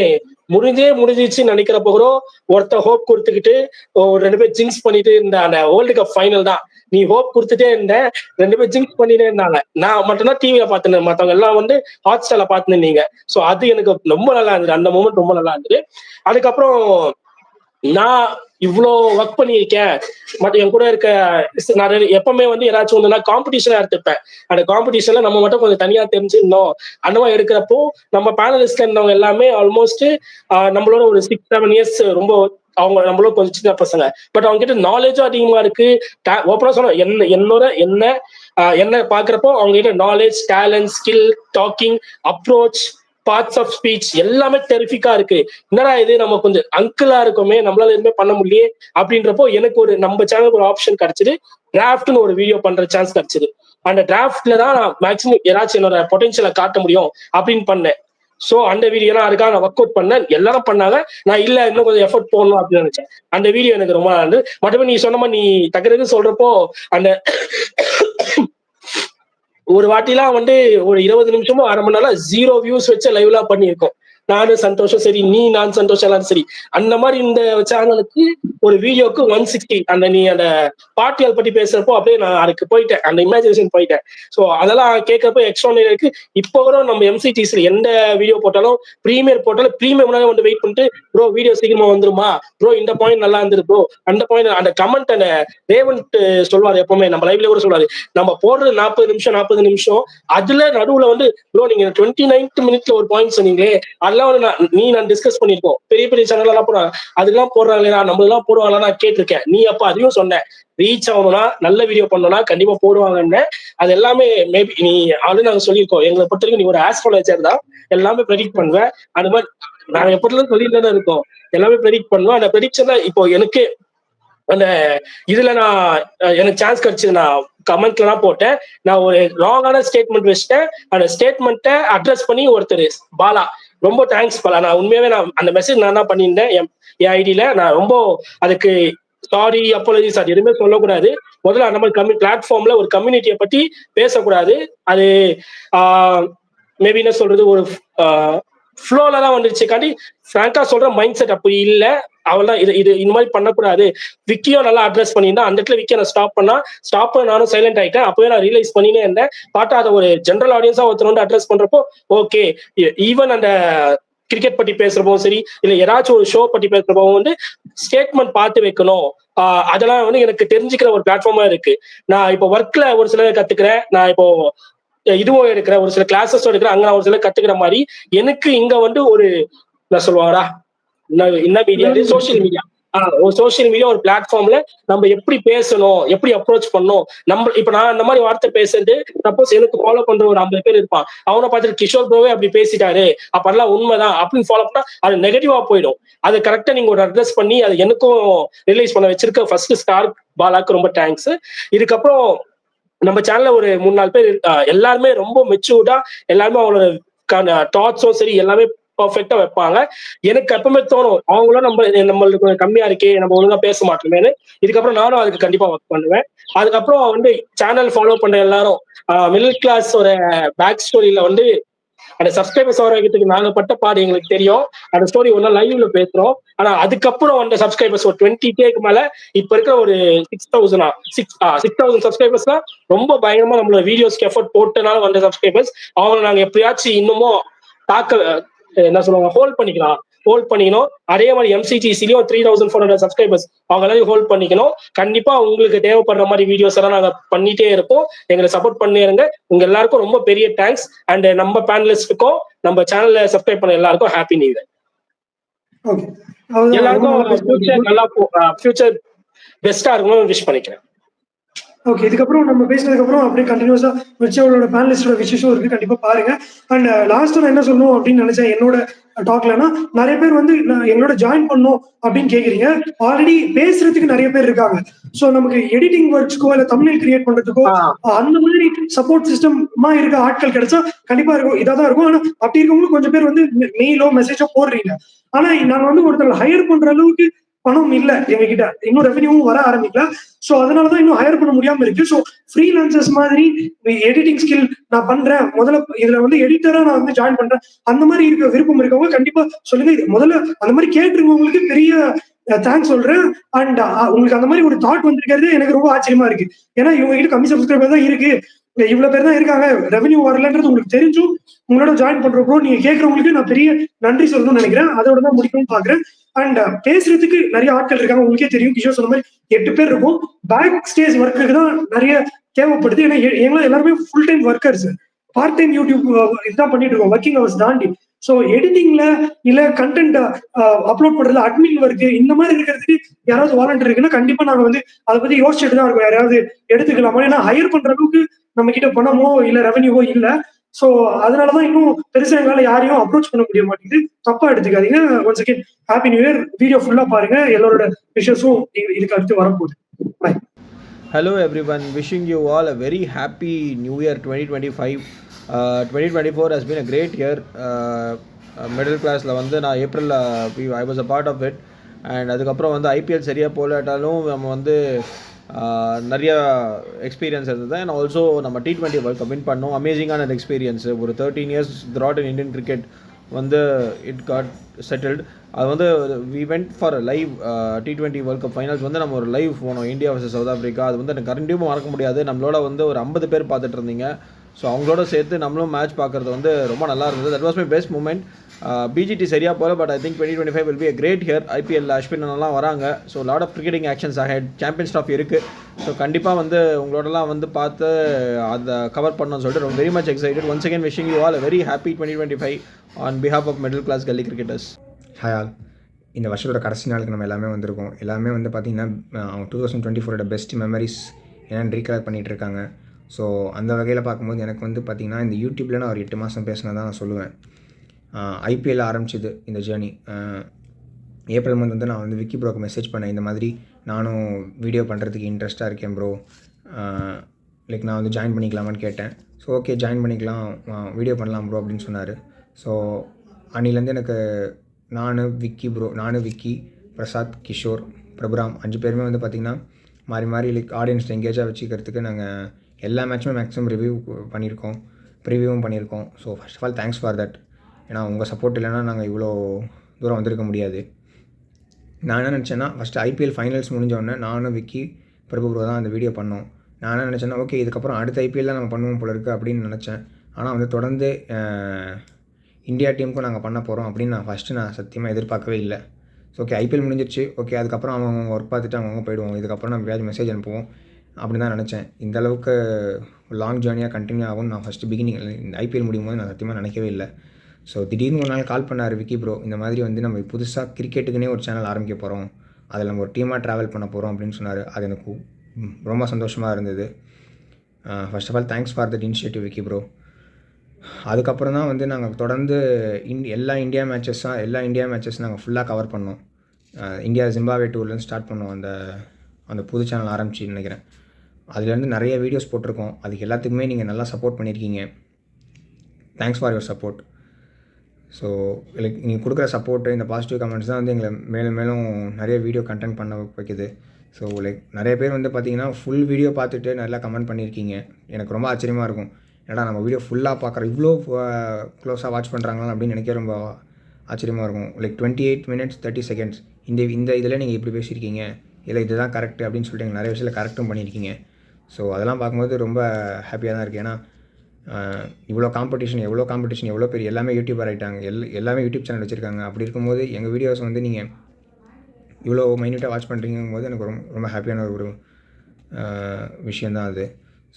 முடிஞ்சே முடிஞ்சிச்சுன்னு நினைக்கிறப்ப கூட ஒருத்த ஹோப் கொடுத்துக்கிட்டு ஒரு ரெண்டு பேர் ஜிங்ஸ் பண்ணிட்டு இருந்த அந்த வேர்ல்டு கப் ஃபைனல் தான். நீ ஹோப் கொடுத்துட்டே இருந்த ரெண்டு பேர் ஜிங்ஸ் பண்ணிட்டே இருந்தாங்க. நான் மட்டும்தான் டிவியில பார்த்துனேன் மத்தவங்க எல்லாம் வந்து ஹாட் ஸ்டார்ல பார்த்துருந்தீங்க ஸோ அது எனக்கு ரொம்ப நல்லா இருந்தது. அந்த மூமெண்ட் ரொம்ப நல்லா இருந்தது. அதுக்கப்புறம் நான் இவ்வளோ ஒர்க் பண்ணியிருக்கேன். மற்ற என் கூட இருக்க நிறைய நான் எப்பவுமே வந்து ஏதாச்சும் ஒன்றுனா காம்படிஷனா எடுத்துப்பேன். அந்த காம்படிஷன்ல நம்ம மட்டும் கொஞ்சம் தனியா தெரிஞ்சிருந்தோம் அந்த மாதிரி எடுக்கிறப்போ நம்ம பேனலிஸ்ட்ல இருந்தவங்க எல்லாமே ஆல்மோஸ்ட் நம்மளோட ஒரு சிக்ஸ் செவன் இயர்ஸ் ரொம்ப அவங்க நம்மளோட கொஞ்சம் சின்ன பசங்க. பட் அவங்க கிட்ட நாலேஜும் அதிகமா இருக்கு. ஓப்பனா சொன்ன என்ன என்னோட என்ன என்ன பாக்குறப்போ அவங்க கிட்ட knowledge talent skill talking approach parts of speech எல்லாமே டெரிஃபிக்கா இருக்கு. என்னடா இது? நம்ம கொஞ்சம் அங்கிளா இருக்கோமே நம்மளால எதுவுமே பண்ண முடியலையே அப்படின்றப்போ எனக்கு ஒரு நம்ம சேனலுக்கு ஒரு ஆப்ஷன் கிடைச்சது. டிராஃப்ட்னு ஒரு வீடியோ பண்ற சான்ஸ் கிடைச்சது. அந்த டிராஃப்ட்ல தான் நான் மேக்ஸிமம் ஏதாச்சும் என்னோட பொட்டன்ஷியலை காட்ட முடியும் அப்படின்னு பண்ணேன். சோ அந்த வீடியோலாம் அதுக்காக நான் ஒர்க் அவுட் பண்ணேன். எல்லாரும் பண்ணாங்க. நான் இல்ல இன்னும் கொஞ்சம் எஃபர்ட் போடணும் அப்படின்னு நினைச்சேன். அந்த வீடியோ எனக்கு ரொம்ப நல்லா இருந்தது. மற்றபடி நீ சொன்ன மாதிரி நீ தகுறது சொல்றப்போ அந்த ஒரு வாட்டிலாம் வந்து ஒரு இருபது நிமிஷமோ அரை மணி நேரம் ஜீரோ வியூஸ் வச்சு லைவ்லாம் பண்ணியிருக்கோம். நானும் சந்தோஷம் சரி நீ நான் சந்தோஷம் எல்லாரும் சரி. அந்த மாதிரி இந்த சேனலுக்கு ஒரு வீடியோக்கு ஒன் சிக்ஸ்டி அந்த நீ அந்த பாட்டியல் பத்தி பேசுறப்போ அப்படியே நான் அதுக்கு போயிட்டேன். அந்த இமேஜினேஷன் போயிட்டேன். ஸோ அதெல்லாம் கேட்கறப்போ எக்ஸ்ட்ரா இருக்கு. இப்போ கூட நம்ம எம்சிடிஸ்ல எந்த வீடியோ போட்டாலும் ப்ரீமியர் போட்டாலும் ப்ரீமியர் முன்னாடி வந்து வெயிட் பண்ணிட்டு ப்ரோ வீடியோ சீக்கிரமா வந்துருமா? ப்ரோ இந்த பாயிண்ட் நல்லா இருந்துரு ப்ரோ அந்த பாயிண்ட் அந்த கமெண்ட் அந்த ரேவன்ட் சொல்லுவாரு எப்பவுமே. நம்ம லைவ்ல கூட சொல்லுவாரு. நம்ம போடுறது நாற்பது நிமிஷம் நாற்பது நிமிஷம் அதுல நடுவுல வந்து ப்ரோ நீங்க டுவெண்ட்டி நைன்த் மினிட்ல ஒரு பாயிண்ட் சொன்னீங்களே அதெல்லாம் வந்து நான் நீ நான் டிஸ்கஸ் பண்ணிருக்கோம் பெரிய பெரிய சேனல் எல்லாம் போடுறாங்க அதுக்கெல்லாம் போடுறாங்களா நம்ம எல்லாம் போடுவாங்களா? நான் கேட்டிருக்கேன். நீ அப்ப அதையும் சொன்ன. ரீச் ஆகணும்னா நல்ல வீடியோ பண்ணனா கண்டிப்பா போடுவாங்கன்னு. அது எல்லாமே மேபி நீ ஆல்ரெடி நாங்க சொல்லியிருக்கோம். எங்களை பொறுத்த வரைக்கும் நீ ஒரு ஆஸ்ட்ராலஜர் தான் எல்லாமே ப்ரெடிக்ட் பண்ணுவேன் அந்த மாதிரி நாங்க எப்படிலாம் சொல்லிட்டு தானே இருக்கோம். எல்லாமே ப்ரெடிக்ட் பண்ணுவோம். அந்த ப்ரெடிக்ஷன்ல இப்போ எனக்கு அந்த இதுல நான் எனக்கு சான்ஸ் கிடைச்சது. நான் கமெண்ட்லலாம் போட்டேன். நான் ஒரு ராங்கான ஸ்டேட்மெண்ட் வச்சுட்டேன். அந்த ஸ்டேட்மெண்ட்டை அட்ரஸ் பண்ணி ஒருத்தர் பாலா. ரொம்ப தேங்க்ஸ் பல. நான் உண்மையாவே நான் அந்த மெசேஜ் நான் தான் பண்ணியிருந்தேன். என் என் ஐடியில நான் ரொம்ப அதுக்கு சாரி அப்போலஜி சார் எதுவுமே சொல்லக்கூடாது. முதல்ல அந்த மாதிரி கம்மி பிளாட்ஃபார்ம்ல ஒரு கம்யூனிட்டியை பத்தி பேசக்கூடாது. அது மேபி என்ன சொல்றது ஒரு ஃப்ளோல தான் வந்துருச்சு காண்டி ஃப்ராங்கா சொல்ற மைண்ட் செட் அப்படி இல்ல. தான் இது இது இந்த மாதிரி பண்ணக்கூடாது. விக்கியும் நல்லா அட்ரஸ் பண்ணியிருந்தா அந்த இடத்துல விக்கிய நான் ஸ்டாப் பண்ணா ஸ்டாப் பண்ண நானும் சைலண்ட் ஆயிட்டேன். அப்பவே நான் ரியலைஸ் பண்ணினே இருந்தேன். பார்த்தா அதை ஒரு ஜென்ரல் ஆடியன்ஸா ஒருத்தர் வந்து அட்ரஸ் பண்றப்போ ஓகே ஈவன் e-, அந்த கிரிக்கெட் பத்தி பேசுறப்பவும் சரி இல்ல ஏதாச்சும் ஒரு ஷோ பத்தி பேசுறப்பவும் வந்து ஸ்டேட்மெண்ட் பார்த்து வைக்கணும். அதெல்லாம் வந்து எனக்கு தெரிஞ்சுக்கிற ஒரு பிளாட்ஃபார்மா இருக்கு. நான் இப்போ ஒர்க்ல ஒரு சில கத்துக்கிறேன். நான் இப்போ இதுவும் எடுக்கிறேன் ஒரு சில கிளாஸஸ் எடுக்கிறேன் அங்க நான் ஒரு சில கத்துக்கிற மாதிரி எனக்கு இங்க வந்து ஒரு என்ன சொல்லுவாங்கடா? என்ன மீடியா சோஷியல் மீடியா ஒரு சோஷியல் மீடியா ஒரு பிளாட்ஃபார்ம்ல நம்ம எப்படி பேசணும் எப்படி அப்ரோச் பண்ணணும். நம்ம இப்ப நான் இந்த மாதிரி வார்த்தை பேசுறது சப்போஸ் எனக்கு ஃபாலோ பண்ற ஒரு ஐம்பது பேர் இருப்பான். அவனை பார்த்துட்டு கிஷோர் ப்ரோவே அப்படி பேசிட்டாரு. அப்பெல்லாம் உண்மைதான். அப்படின்னு ஃபாலோ பண்ணா அது நெகட்டிவா போயிடும். அது கரெக்டா நீங்க ஒரு அட்ரஸ் பண்ணி அது எனக்கும் ரிலீஸ் பண்ண வச்சிருக்க ஃபர்ஸ்ட் ஸ்டார் பாலாக்கு ரொம்ப தேங்க்ஸ் இதுக்கப்புறம் நம்ம சேனல்ல ஒரு மூணு நாலு பேர் எல்லாருமே ரொம்ப மெச்சூர்டா எல்லாருமே அவங்களோட தாட்ஸும் சரி எல்லாமே பர்ஃபெக்டா வைப்பாங்க. எனக்கு எப்பவுமே தோணும் அவங்களும் நம்ம நம்மளுக்கு கொஞ்சம் கம்மியா இருக்கே நம்ம ஒழுங்கா பேச மாட்டோமேனு இதுக்கப்புறம் நானும் அதுக்கு கண்டிப்பா ஒர்க் பண்ணுவேன். அதுக்கப்புறம் வந்து சேனல் ஃபாலோ பண்ற எல்லாரும் மிடில் கிளாஸ் ஒரு பேக் ஸ்டோரியில வந்து அந்த சப்ஸ்கிரைபர்ஸ் வர வைக்கிறதுக்கு நாங்க பட்ட பாடு எங்களுக்கு தெரியும். அந்த ஸ்டோரி ஒன்னா லைவ்ல பேசுறோம். ஆனா அதுக்கப்புறம் வந்த சப்ஸ்கிரைபர்ஸ் ஒரு டுவெண்ட்டி டேக்கு மேல இப்ப இருக்கிற ஒரு சிக்ஸ் தௌசண்டா சிக்ஸ் சிக்ஸ் தௌசண்ட் சப்ஸ்கிரைபர்ஸ்லாம் ரொம்ப பயங்கரமா நம்மளோட வீடியோஸ்க்கு எஃபர்ட் போட்டனால வந்த சப்ஸ்கிரைபர்ஸ் அவங்க நாங்க எப்படியாச்சும் இன்னமும் தாக்க என்ன சொல்லுவாங்க ஹோல்ட் பண்ணிக்கலாம். ஹோல்ட் பண்ணிக்கணும். அதே மாதிரி எம்சிடிசிலையும் three thousand four hundred subscribers அவங்க எல்லாரையும் ஹோல்ட் பண்ணிக்கணும். கண்டிப்பா உங்களுக்கு தேவைப்படுற மாதிரி வீடியோஸ் எல்லாம் நாங்க பண்ணிட்டே இருப்போம். எங்களை சப்போர்ட் பண்ணிருங்க உங்க எல்லாருக்கும் ரொம்ப பெரிய தேங்க்ஸ் அண்ட் நம்ம பேனலிஸ்டுக்கும் நம்ம சேனல்ல சப்ஸ்கிரைப் பண்ண எல்லாருக்கும் ஹாப்பி நியூ இயர் எல்லாருக்கும் ஃபியூச்சர் நல்லா ஃபியூச்சர் பெஸ்டா இருக்கணும்னு விஷ் பண்ணிக்கிறேன். ஓகே இதுக்கப்புறம் நம்ம பேசினதுக்கு அப்புறம் அப்படியே கண்டினியூஸா அவளோட பேனலிஸ்டோட விஷயம் இருக்கு. கண்டிப்பா பாருங்க. அண்ட் லாஸ்ட் நான் என்ன சொல்லணும் அப்படின்னு நினைச்சேன் என்னோட டாக்லனா நிறைய பேர் வந்து எங்களோட ஜாயின் பண்ணணும் அப்படின்னு கேக்குறீங்க. ஆல்ரெடி பேசுறதுக்கு நிறைய பேர் இருக்காங்க. சோ நமக்கு எடிட்டிங் ஒர்க்ஸ்க்கோ இல்ல தமிழ் கிரியேட் பண்றதுக்கோ அந்த மாதிரி சப்போர்ட் சிஸ்டமா இருக்க ஆட்கள் கிடைச்சா கண்டிப்பா இருக்கும். இதா தான் இருக்கும். ஆனா அப்படி இருக்கவங்களும் கொஞ்சம் பேர் வந்து மெயிலோ மெசேஜோ போடுறீங்க. ஆனா நாங்க வந்து ஒருத்தர் ஹையர் பண்ற அளவுக்கு பணம் இல்ல எங்ககிட்ட. இன்னும் ரெவன்யூவும் வர ஆரம்பிக்கல. சோ அதனாலதான் இன்னும் ஹையர் பண்ண முடியாம இருக்கு. சோ ஃப்ரீலான்சர்ஸ் மாதிரி எடிட்டிங் ஸ்கில் நான் பண்றேன். முதல்ல இதுல வந்து எடிட்டரா நான் வந்து ஜாயின் பண்றேன். அந்த மாதிரி இருக்க விருப்பம் இருக்கவங்க கண்டிப்பா சொல்லுங்க. இது முதல்ல அந்த மாதிரி கேட்டிருக்கவங்களுக்கு பெரிய தேங்க்ஸ் சொல்றேன். அண்ட் உங்களுக்கு அந்த மாதிரி ஒரு தாட் வந்திருக்கிறது எனக்கு ரொம்ப ஆச்சரியமா இருக்கு. ஏன்னா இவங்க கிட்ட கம்மி சப்ஸ்கிரைபர் தான் இருக்கு. இவ்வளவு பேர் தான் இருக்காங்க. ரெவன்யூ வரலன்றது உங்களுக்கு தெரிஞ்சும் உங்களோட ஜாயின் பண்றப்போ நீங்க கேட்கறவங்களுக்கு நான் பெரிய நன்றி சொல்லணும்னு நினைக்கிறேன். அதோட தான் முடிக்கணும்னு பாக்குறேன். அண்ட் uh, பேசுறதுக்கு நிறைய ஆட்கள் இருக்காங்க. உங்களுக்கே தெரியும். கிஷோர் சொன்ன மாதிரி எட்டு பேர் இருக்கும். பேக் ஸ்டேஜ் ஒர்க்குக்கு தான் நிறைய தேவைப்படுது. ஏன்னா எங்களை எல்லாருமே full time workers part time YouTube இதுதான் பண்ணிட்டு இருக்கோம். ஒர்க்கிங் ஹவர்ஸ் தாண்டி. ஸோ எடிட்டிங்ல இல்ல கண்டென்ட் அப்லோட் பண்றதுல அட்மின் ஒர்க் இந்த மாதிரி இருக்கிறதுக்கு யாராவது வாலண்டியர் இருக்குன்னா கண்டிப்பா நாங்க வந்து அதை பத்தி யோசிச்சுட்டு தான் இருக்கோம். யாராவது எடுத்துக்கலாமா? ஏன்னா ஹையர் பண்ற அளவுக்கு நம்ம கிட்ட பணமோ இல்ல ரெவன்யூவோ இல்லை. ஸோ அதனாலதான் இன்னும் பெருசா எங்களால் யாரையும் அப்ரோச் பண்ண முடிய மாட்டேங்குது. தப்பா எடுத்துக்காதீங்க. Once again happy new year video ஃபுல்லா பாருங்க. எல்லாரோட விஷயஸும் இதுக்கு அடுத்து வரப்போகுது. Bye hello everyone wishing you all a very happy new year twenty twenty five twenty twenty four has been a great year middle கிளாஸில் வந்து நான் ஏப்ரலில் I was a part of it and அதுக்கப்புறம் வந்து ஐபிஎல் சரியாக போலாட்டாலும் நம்ம வந்து நிறைய எக்ஸ்பீரியன்ஸ் இருந்தது. அண்ட் ஆல்சோ நம்ம T twenty world cup win பண்ணோம். அமேசிங்கான எக்ஸ்பீரியன்ஸ் ஒரு thirteen years drought in Indian cricket வந்து இட் காட் செட்டில்டு அது வந்து we went for live T twenty world cup finals வந்து நம்ம ஒரு லைவ் போனோம். இந்தியா வர்சஸ் சவுத் ஆஃப்ரிக்கா அது வந்து எனக்கு கரண்டியும் மறக்க முடியாது. நம்மளோட வந்து ஒரு ஐம்பது பேர் பார்த்துட்டு இருந்தீங்க. ஸோ அவங்களோட சேர்த்து நம்மளும் மேட்ச் பார்க்குறது வந்து ரொம்ப நல்லா இருந்தது. That was my best moment BGT சரியாக போகல but I think twenty twenty five will be a great year IPL அஸ்வின்லாம் வராங்க. So lot of cricketing actions ahead. Champions trophy இருக்குது ஸோ கண்டிப்பாக வந்து உங்களோடலாம் வந்து பார்த்து அதை கவர் பண்ணணும்னு சொல்லிட்டு ரொம்ப very much excited once again wishing you all very happy twenty twenty five on behalf of middle class gully cricketers hi all இந்த வருஷத்தோட கடைசி நாளுக்கு நம்ம எல்லாமே வந்திருக்கோம். எல்லாமே வந்து பார்த்திங்கன்னா டூ தௌசண்ட் டுவெண்ட்டி ஃபோரோட பெஸ்ட் மெமரிஸ் என்னென்னு ரீகலெக்ட் பண்ணிகிட்டு இருக்காங்க. ஸோ அந்த வகையில் பார்க்கும்போது எனக்கு வந்து பார்த்திங்கன்னா இந்த யூடியூப்பில் நான் ஒரு எட்டு மாதம் பேசினா தான் நான் சொல்லுவேன். ஐபிஎல் ஆரம்பிச்சது இந்த ஜேர்னி ஏப்ரல் மந்த் வந்து நான் வந்து விக்கி ப்ரோக்கு மெசேஜ் பண்ணேன். இந்த மாதிரி நானும் வீடியோ பண்ணுறதுக்கு இன்ட்ரெஸ்ட்டாக இருக்கேன் ப்ரோ லைக் நான் வந்து ஜாயின் பண்ணிக்கலாமான்னு கேட்டேன். ஸோ ஓகே ஜாயின் பண்ணிக்கலாம். வீடியோ பண்ணலாம் ப்ரோ அப்படின்னு சொன்னார். ஸோ அன்னிலேருந்து எனக்கு நான் விக்கி ப்ரோ நான் விக்கி பிரசாத் கிஷோர் பிரபுராம் அஞ்சு பேருமே வந்து பார்த்திங்கன்னா மாறி மாறி லைக் ஆடியன்ஸ் எங்கேஜாக வச்சுக்கிறதுக்கு நாங்கள் எல்லா மேட்சுமே மேக்ஸிமம் ரிவ்யூ பண்ணியிருக்கோம் ப்ரிவியூவும் பண்ணியிருக்கோம் so first of all thanks for that ஏன்னா உங்கள் சப்போர்ட் இல்லைன்னா நாங்கள் இவ்வளோ தூரம் வந்திருக்க முடியாது. நான் என்ன நினச்சேன்னா ஃபஸ்ட்டு ஐபிஎல் ஃபைனல்ஸ் முடிஞ்சோடனே நானும் விக்கி பிரபு ப்ரோ தான் அந்த வீடியோ பண்ணோம். நான் என்ன நினச்சேன்னா ஓகே இதுக்கப்புறம் அடுத்த ஐபிஎல் தான் நம்ம பண்ணுவோம் போல இருக்குது அப்படின்னு நினச்சேன். ஆனால் வந்து தொடர்ந்து இந்தியா டீமுக்கும் நாங்கள் பண்ண போகிறோம் அப்படின்னு நான் ஃபஸ்ட்டு நான் சத்தியமாக எதிர்பார்க்கவே இல்லை. ஸோ ஓகே ஐபிஎல் முடிஞ்சிருச்சு. ஓகே அதுக்கப்புறம் அவங்க அவங்க ஒர்க் பார்த்துட்டு அவங்க போயிடுவோம். இதுக்கப்புறம் நம்ம எப்பயாவது மெசேஜ் அனுப்புவோம். அப்படின்னு தான் நினச்சேன். இந்த அளவுக்கு லாங் ஜேர்னியாக கண்டினியூ ஆகும்னு நான் ஃபஸ்ட்டு பிகினிங் இந்த ஐபிஎல் முடியும் போது நான் சத்தியமாக நினைக்கவே இல்லை. ஸோ திடீர்னு ஒரு நாள் கால் பண்ணார் விக்கி ப்ரோ இந்த மாதிரி வந்து நம்ம புதுசாக கிரிக்கெட்டுக்குனே ஒரு சேனல் ஆரம்பிக்க போகிறோம் அதில் நம்ம ஒரு டீமாக ட்ராவல் பண்ண போகிறோம் அப்படின்னு சொன்னார். அது எனக்கு ரொம்ப சந்தோஷமாக இருந்தது. First of all thanks for that initiative Vicky bro அதுக்கப்புறம் தான் வந்து நாங்கள் தொடர்ந்து இன் எல்லா இந்தியா மேட்சஸ்ஸாக எல்லா இந்தியா மேட்சஸ் நாங்கள் ஃபுல்லாக கவர் பண்ணோம். இந்தியா ஜிம்பாவே டூர்லேருந்து ஸ்டார்ட் பண்ணோம். அந்த அந்த புது சேனல் ஆரம்பிச்சு நினைக்கிறேன். அதுலேருந்து நிறைய வீடியோஸ் போட்டிருக்கோம். அதுக்கு எல்லாத்துக்குமே நீங்கள் நல்லா சப்போர்ட் பண்ணியிருக்கீங்க. Thanks for your support so like நீங்கள் கொடுக்குற சப்போர்ட்டு இந்த பாசிட்டிவ் கமெண்ட்ஸ் தான் வந்து எங்களை மேலும் மேலும் நிறைய வீடியோ கண்டென்ட் பண்ண வைக்குது. ஸோ லைக் நிறைய பேர் வந்து பார்த்தீங்கன்னா ஃபுல் வீடியோ பார்த்துட்டு நல்லா கமெண்ட் பண்ணியிருக்கீங்க. எனக்கு ரொம்ப ஆச்சரியமாக இருக்கும். ஏன்னா நம்ம வீடியோ ஃபுல்லாக பார்க்குற இவ்வளோ க்ளோஸாக வாட்ச் பண்ணுறாங்களா அப்படின்னு நினைக்க ரொம்ப ஆச்சரியமாக இருக்கும். Like twenty eight minutes thirty seconds இந்த இந்த இதில் நீங்கள் இப்படி பேசியிருக்கீங்க. இல்லை இதுதான் கரெக்ட் அப்படின்னு சொல்லிட்டு நிறைய விஷயத்தில் கரெக்டும் பண்ணியிருக்கீங்க. ஸோ அதெல்லாம் பார்க்கும்போது ரொம்ப ஹாப்பியாக தான் இருக்குது ஏன்னா இவ்வளோ காம்படிஷன் எவ்வளோ காம்படிஷன் எவ்வளோ பேர் எல்லாமே யூடியூபர் ஆகிட்டாங்க எல் எல்லாமே யூடியூப் சேனல் வச்சுருக்காங்க. அப்படி இருக்கும்போது எங்கள் வீடியோஸ் வந்து நீங்கள் இவ்வளோ மைன்யூட்டாக வாட்ச் பண்ணுறீங்கும் போது எனக்கு ரொம்ப ரொம்ப ஹாப்பியான ஒரு விஷயந்தான் அது.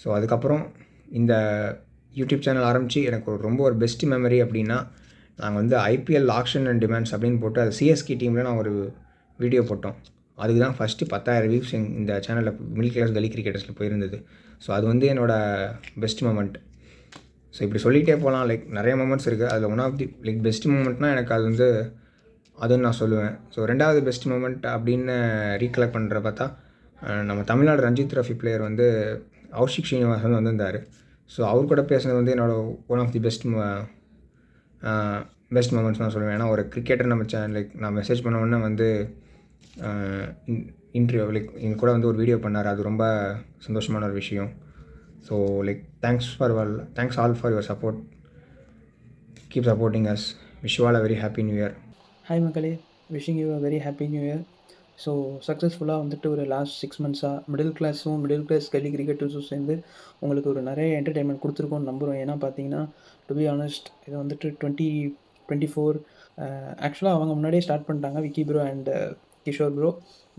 ஸோ அதுக்கப்புறம் இந்த யூடியூப் சேனல் ஆரம்பித்து எனக்கு ஒரு ரொம்ப ஒரு பெஸ்ட் மெமரி அப்படின்னா நாங்கள் வந்து ஐபிஎல் ஆக்ஷன் அண்ட் டிமாண்ட்ஸ் அப்படின்னு போட்டு அது சிஎஸ்கி டீமில் நான் ஒரு வீடியோ போட்டோம். அதுக்கு தான் ஃபஸ்ட்டு பத்தாயிரம் வியூஸ் இந்த சேனலில் மிடில் கிளாஸ் கலி கிரிக்கெட்டர்ஸில் போயிருந்தது. ஸோ அது வந்து என்னோடய பெஸ்ட் மூமெண்ட் ஸோ இப்படி சொல்லிகிட்டே போகலாம். லைக் நிறைய மூமெண்ட்ஸ் இருக்குது அதில் one of the like best மூமெண்ட்னால் எனக்கு அது வந்து அதுன்னு நான் சொல்லுவேன். ஸோ ரெண்டாவது பெஸ்ட் மூமெண்ட் அப்படின்னு ரீகலெக்ட் பண்ணுற பார்த்தா நம்ம தமிழ்நாடு ரஞ்சித் ரஃபி பிளேயர் வந்து கௌஷிக் ஸ்ரீனிவாசன் வந்திருந்தார். ஸோ அவர் கூட பேசுனது வந்து என்னோட one of the best best moments நான் சொல்லுவேன். ஏன்னா ஒரு கிரிக்கெட்டர் நம்ம சேனல் லைக் நான் மெசேஜ் பண்ண உடனே வந்து இன்டர்வியூ லைக் என் கூட வந்து ஒரு வீடியோ பண்ணார். அது ரொம்ப சந்தோஷமான ஒரு விஷயம். So like thanks for all thanks all for your support keep supporting us wish all a very happy new year hi மக்களே. Wishing you a very happy new year so சக்ஸஸ்ஃபுல்லாக வந்துட்டு ஒரு லாஸ்ட் சிக்ஸ் மந்த்ஸாக middle கிளாஸும் middle class gully கிரிக்கெட்டர்ஸும் சேர்ந்து உங்களுக்கு ஒரு நிறைய என்டர்டைன்மெண்ட் கொடுத்துருக்கோம்னு நம்புகிறோம் ஏன்னா பார்த்தீங்கன்னா டு பி ஆனஸ்ட் இது வந்துட்டு டுவெண்ட்டி டுவெண்ட்டி ஃபோர் ஆக்சுவலாக அவங்க முன்னாடியே ஸ்டார்ட் பண்ணிட்டாங்க Vicky bro and Kishore bro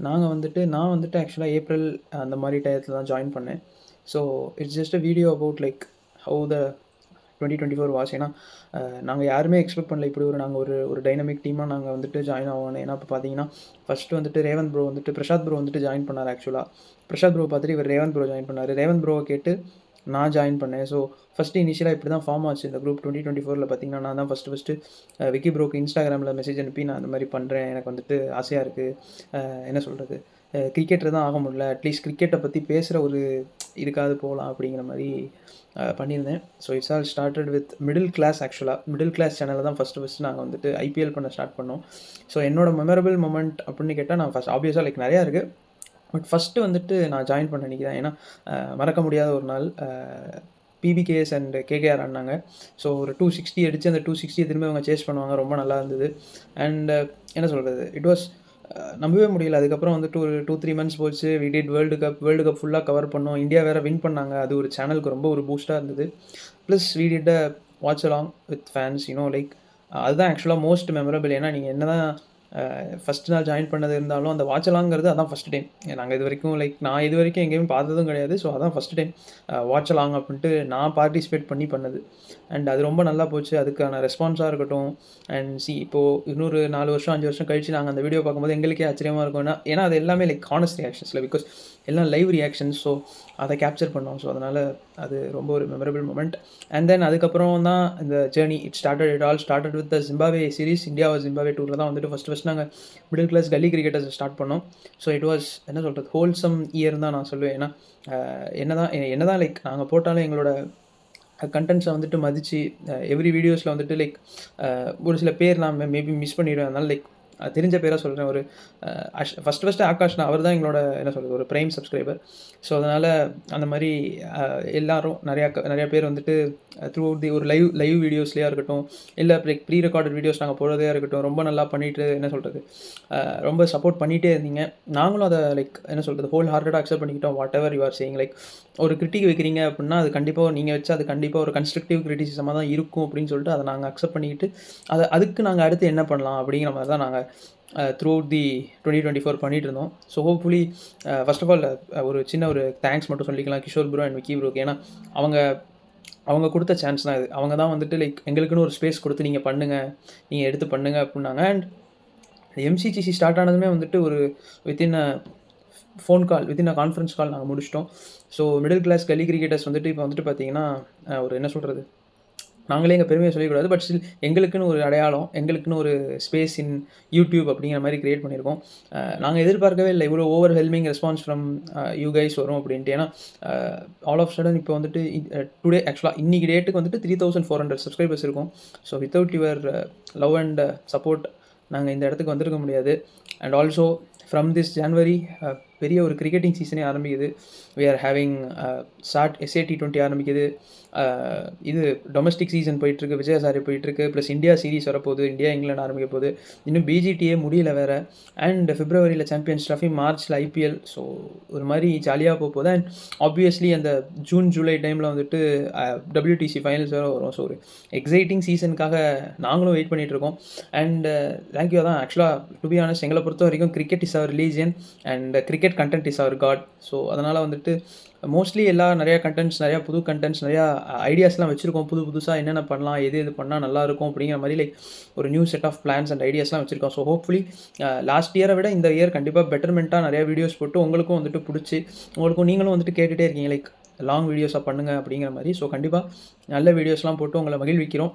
நாங்கள் வந்துட்டு நான் வந்துட்டு ஆக்சுவலாக ஏப்ரல் அந்த மாதிரி டயத்தில் தான் ஜாயின் பண்ணேன். So it's just a video about like how the twenty twenty four was ஏன்னா நாங்கள் யாருமே எக்ஸ்பெக்ட் பண்ணல. இப்படி ஒரு நாங்கள் ஒரு ஒரு டைனமிக் டீமாக நாங்கள் வந்துட்டு ஜாயின் ஆகணும் ஏன்னா இப்போ பார்த்தீங்கன்னா ஃபஸ்ட்டு வந்துட்டு ரேவந்த் ப்ரோ வந்துட்டு பிரசாத் ப்ரோ வந்துட்டு ஜாயின் பண்ணார் ஆக்சுவலாக பிரசாத் ப்ரோ பார்த்துட்டு இவர் ரேவந்த் ப்ரோ ஜாயின் பண்ணார். ரேவந்த் ப்ரோவை கேட்டு நான் ஜாயின் பண்ணேன். ஸோ ஃபஸ்ட்டு இனிஷியலாக இப்படி தான் ஃபார்ம் ஆச்சு. இந்த குரூப் டுவெண்ட்டி டுவெண்ட்டி ஃபோரில் பார்த்தீங்கன்னா நான் தான் ஃபஸ்ட்டு ஃபஸ்ட்டு விக்கி ப்ரோக்கு இன்ஸ்டாகிராமில் மெசேஜ் அனுப்பி நான் அந்த மாதிரி பண்ணுறேன் எனக்கு வந்துட்டு ஆசையாக இருக்குது என்ன சொல்கிறது கிரிக்கெட்டர் தான் ஆக முடியல. அட்லீஸ்ட் கிரிக்கெட்டை பற்றி பேசுகிற ஒரு இதுக்காவது போகலாம் அப்படிங்கிற மாதிரி பண்ணியிருந்தேன். So it's all started with middle class ஆக்சுவலாக மிடில் கிளாஸ் சேனலில் தான் ஃபஸ்ட்டு ஃபஸ்ட்டு நாங்கள் வந்துட்டு ஐபிஎல் பண்ண ஸ்டார்ட் பண்ணோம். ஸோ என்னோட மெமரபிள் மூமெண்ட் அப்படின்னு கேட்டால் நான் ஃபஸ்ட் ஆப்வியஸாக லைக் நிறையா இருக்குது பட் ஃபஸ்ட்டு வந்துட்டு நான் ஜாயின் பண்ண நினைக்கிறேன். ஏன்னா மறக்க முடியாத ஒரு நாள் பிபிகேஎஸ் அண்ட் கேகேஆர் ஆடினாங்க. ஸோ ஒரு டூ சிக்ஸ்டி அடித்து அந்த டூ சிக்ஸ்டியை திரும்ப அவங்க சேஸ் பண்ணுவாங்க. ரொம்ப நல்லா இருந்தது. அண்ட் என்ன சொல்கிறது இட் வாஸ் நம்பவே முடியல. அதுக்கப்புறம் வந்துட்டு டூ டூ த்ரீ மந்த்ஸ் போச்சு. We did world cup world cup ஃபுல்லாக கவர் பண்ணோம். இந்தியா வேறு வின் பண்ணாங்க. அது ஒரு சேனலுக்கு ரொம்ப ஒரு பூஸ்ட்டாக இருந்தது. Plus we did a watch along with fans you know like அதுதான் ஆக்சுவலாக மோஸ்ட் மெமரபிள் ஏன்னா நீங்கள் என்ன தான் ஃபஸ்ட் நாள் ஜாயின் பண்ணது இருந்தாலும் அந்த வாட்சலாங்கிறது அதான் ஃபஸ்ட் டைம் நாங்கள் இது வரைக்கும் லைக் நான் இது வரைக்கும் எங்கேயுமே பார்த்ததும் கிடையாது. ஸோ அதான் ஃபஸ்ட் டைம் வாட்சலாங் அப்படின்ட்டு நான் பார்ட்டிசிபேட் பண்ணி பண்ணது. அண்ட் அது ரொம்ப நல்லா போச்சு. அதுக்கான ரெஸ்பான்ஸாக இருக்கட்டும். அண்ட் சி இப்போது இன்னொரு நாலு வருஷம் அஞ்சு வருஷம் கழிச்சு நாங்கள் அந்த வீடியோ பார்க்கும்போது எங்களுக்கே ஆச்சரியமாக இருக்கும் ஏன்னா அது எல்லாமே லைக் ஹானஸ்ட் ரியாக்ஷன்ஸில் பிகாஸ் எல்லாம் லைவ் ரியாக்ஷன்ஸ் ஸோ அதை கேப்சர் பண்ணோம். ஸோ அதனால் அது ரொம்ப ஒரு மெமரபிள் மூமெண்ட் அண்ட் தென் அதுக்கப்புறம் தான் இந்த journey it started it all started with the Zimbabwe series India Zimbabwe டூரில் தான் வந்துட்டு ஃபஸ்ட் ஃபஸ்ட் நாங்கள் middle class gully cricketers start பண்ணோம். ஸோ இட் வாஸ் என்ன சொல்கிறது ஹோல்சம் இயர் தான் நான் சொல்லுவேன் ஏன்னா என்ன தான் என்ன தான் லைக் நாங்கள் போட்டாலும் எங்களோட கண்டென்ட்ஸை வந்துட்டு மதித்து எவ்ரி வீடியோஸில் வந்துட்டு லைக் ஒரு சில பேர் நான் மேபி மிஸ் பண்ணிடுவேன். அதனால் லைக் தெரிஞ்ச பேராக சொல்கிறேன் ஒரு அஷ் ஃபஸ்ட் ஃபஸ்ட்டு ஆகாஷ்னா அவர் தான் எங்களோட என்ன சொல்கிறது ஒரு ப்ரைம் சப்ஸ்கிரைபர் ஸோ அதனால் அந்த மாதிரி எல்லாரும் நிறையா க- நிறையா பேர் வந்துட்டு த்ரூ அவுட் தி ஒரு லைவ் லைவ் வீடியோஸ்லேயா இருக்கட்டும் இல்லை லைக் ப்ரீ ரெக்கார்டட் வீடியோஸ் நாங்கள் போடுறதே இருக்கட்டும் ரொம்ப நல்லா பண்ணிட்டு என்ன சொல்கிறது ரொம்ப சப்போர்ட் பண்ணிகிட்டே இருந்தீங்க. நாங்களும் அதை லைக் என்ன சொல்கிறது ஹோல் ஹார்ட்டடாக அக்செப்ட் பண்ணிக்கிட்டோம். Whatever you are saying like ஒரு கிரிட்டிக் வைக்கிறீங்க அப்படின்னா அது கண்டிப்பாக நீங்கள் வச்சு அது கண்டிப்பாக ஒரு கன்ஸ்ட்ரக்டிவ் கிரிட்டிசிசமாக தான் இருக்கும் அப்படின்னு சொல்லிட்டு அதை நாங்கள் அக்செப்ட் பண்ணிக்கிட்டு அதை அதுக்கு நாங்கள் அடுத்து என்ன பண்ணலாம் அப்படிங்கிற மாதிரி தான் நாங்கள் throughout the twenty twenty four பண்ணிட்டு இருந்தோம். So hopefully first of all ஒரு சின்ன ஒரு தேங்க்ஸ் மட்டும் சொல்லிக்கலாம் கிஷோர் ப்ரோ அண்ட் விக்கி ப்ரோக்கு ஏன்னா அவங்க அவங்க கொடுத்த சான்ஸ் தான் இது. அவங்க தான் வந்துட்டு லைக் எங்களுக்குன்னு ஒரு ஸ்பேஸ் கொடுத்து நீங்கள் பண்ணுங்கள் நீங்கள் எடுத்து பண்ணுங்க அப்படின்னாங்க. அண்ட் எம்சிசிசி ஸ்டார்ட் ஆனதுமே வந்துட்டு ஒரு within phone call within a conference call நாங்கள் முடிச்சிட்டோம். So middle class gully cricketers வந்துட்டு இப்போ வந்துட்டு பார்த்தீங்கன்னா ஒரு என்ன சொல்கிறது நாங்களே எங்கள் பெருமையை சொல்லிக்கூடாது. பட் ஸ்டில் எங்களுக்குன்னு ஒரு அடையாளம் எங்களுக்குன்னு ஒரு ஸ்பேஸ் இன் யூடியூப் அப்படிங்கிற மாதிரி க்ரியேட் பண்ணியிருக்கோம். நாங்கள் எதிர்பார்க்கவே இல்லை. இவ்வளோ overwhelming response from you guys வரும் அப்படின்ட்டு. ஏன்னா ஆல் ஆஃப் சடன் இப்போ வந்துட்டு டுடே ஆக்சுவலாக இன்றைக்கி டேட்டுக்கு வந்துட்டு three thousand four hundred subscribers இருக்கும். So without your love and support நாங்கள் இந்த இடத்துக்கு வந்திருக்க முடியாது. And also from this January பெரிய ஒரு கிரிக்கெட்டிங் சீசனே ஆரம்பிக்குது. We are having start SA T twenty ஆரம்பிக்குது. Uh, இது டொமஸ்டிக் சீசன் போயிட்டுருக்கு விஜயசாரி போயிட்டுருக்கு. ப்ளஸ் இந்தியா சீரிஸ் வரப்போகுது. இந்தியா இங்கிலாந்து ஆரம்பிக்க போகுது. இன்னும் பிஜிடியே முடியல வேறு. அண்ட் ஃபிப்ரவரியில் சாம்பியன்ஸ் ட்ராஃபி மார்ச்சில் ஐபிஎல் ஸோ ஒரு மாதிரி ஜாலியாக போக போகுது. அண்ட் ஆப்வியஸ்லி அந்த ஜூன் ஜூலை டைமில் வந்துட்டு டபிள்யூடிசி ஃபைனல்ஸ் வேறு வரும். ஸோ ஒரு எக்ஸைட்டிங் சீசனுக்காக நாங்களும் வெயிட் பண்ணிகிட்ருக்கோம் இருக்கோம் அண்ட் தேங்க்யூ தான் ஆக்சுவலாக டு பி ஆனஸ்ட் எங்களை பொறுத்த வரைக்கும் cricket is our religion and cricket cricket content is our god so அதனால் வந்துட்டு மோஸ்ட்லி எல்லா நிறையா கண்டென்ட்ஸ் நிறையா புது கண்டென்ட்ஸ் நிறையா ஐடியாஸ்லாம் uh, வச்சுருக்கோம். புது புதுசாக என்னென்ன பண்ணலாம் எது எது பண்ணால் நல்லாயிருக்கும் அப்படிங்கிற மாதிரி லைக் ஒரு new set of plans and ஐடியாஸ்லாம் வச்சுருக்கோம். ஸோ ஹோப்ஃபுல்லி லாஸ்ட் இயரை விட இந்த இயர் கண்டிப்பாக பெட்டர்மெண்ட்டாக நிறையா வீடியோஸ் போட்டு உங்களுக்கும் வந்துட்டு பிடிச்சி உங்களுக்கும் நீங்களும் வந்துட்டு கேட்டுகிட்டே இருக்கீங்க. லைக் லாங் வீடியோஸாக பண்ணுங்கள் அப்படிங்கிற மாதிரி. ஸோ கண்டிப்பாக நல்ல வீடியோஸ்லாம் போட்டு உங்களை மகிழ்விக்கிறோம்.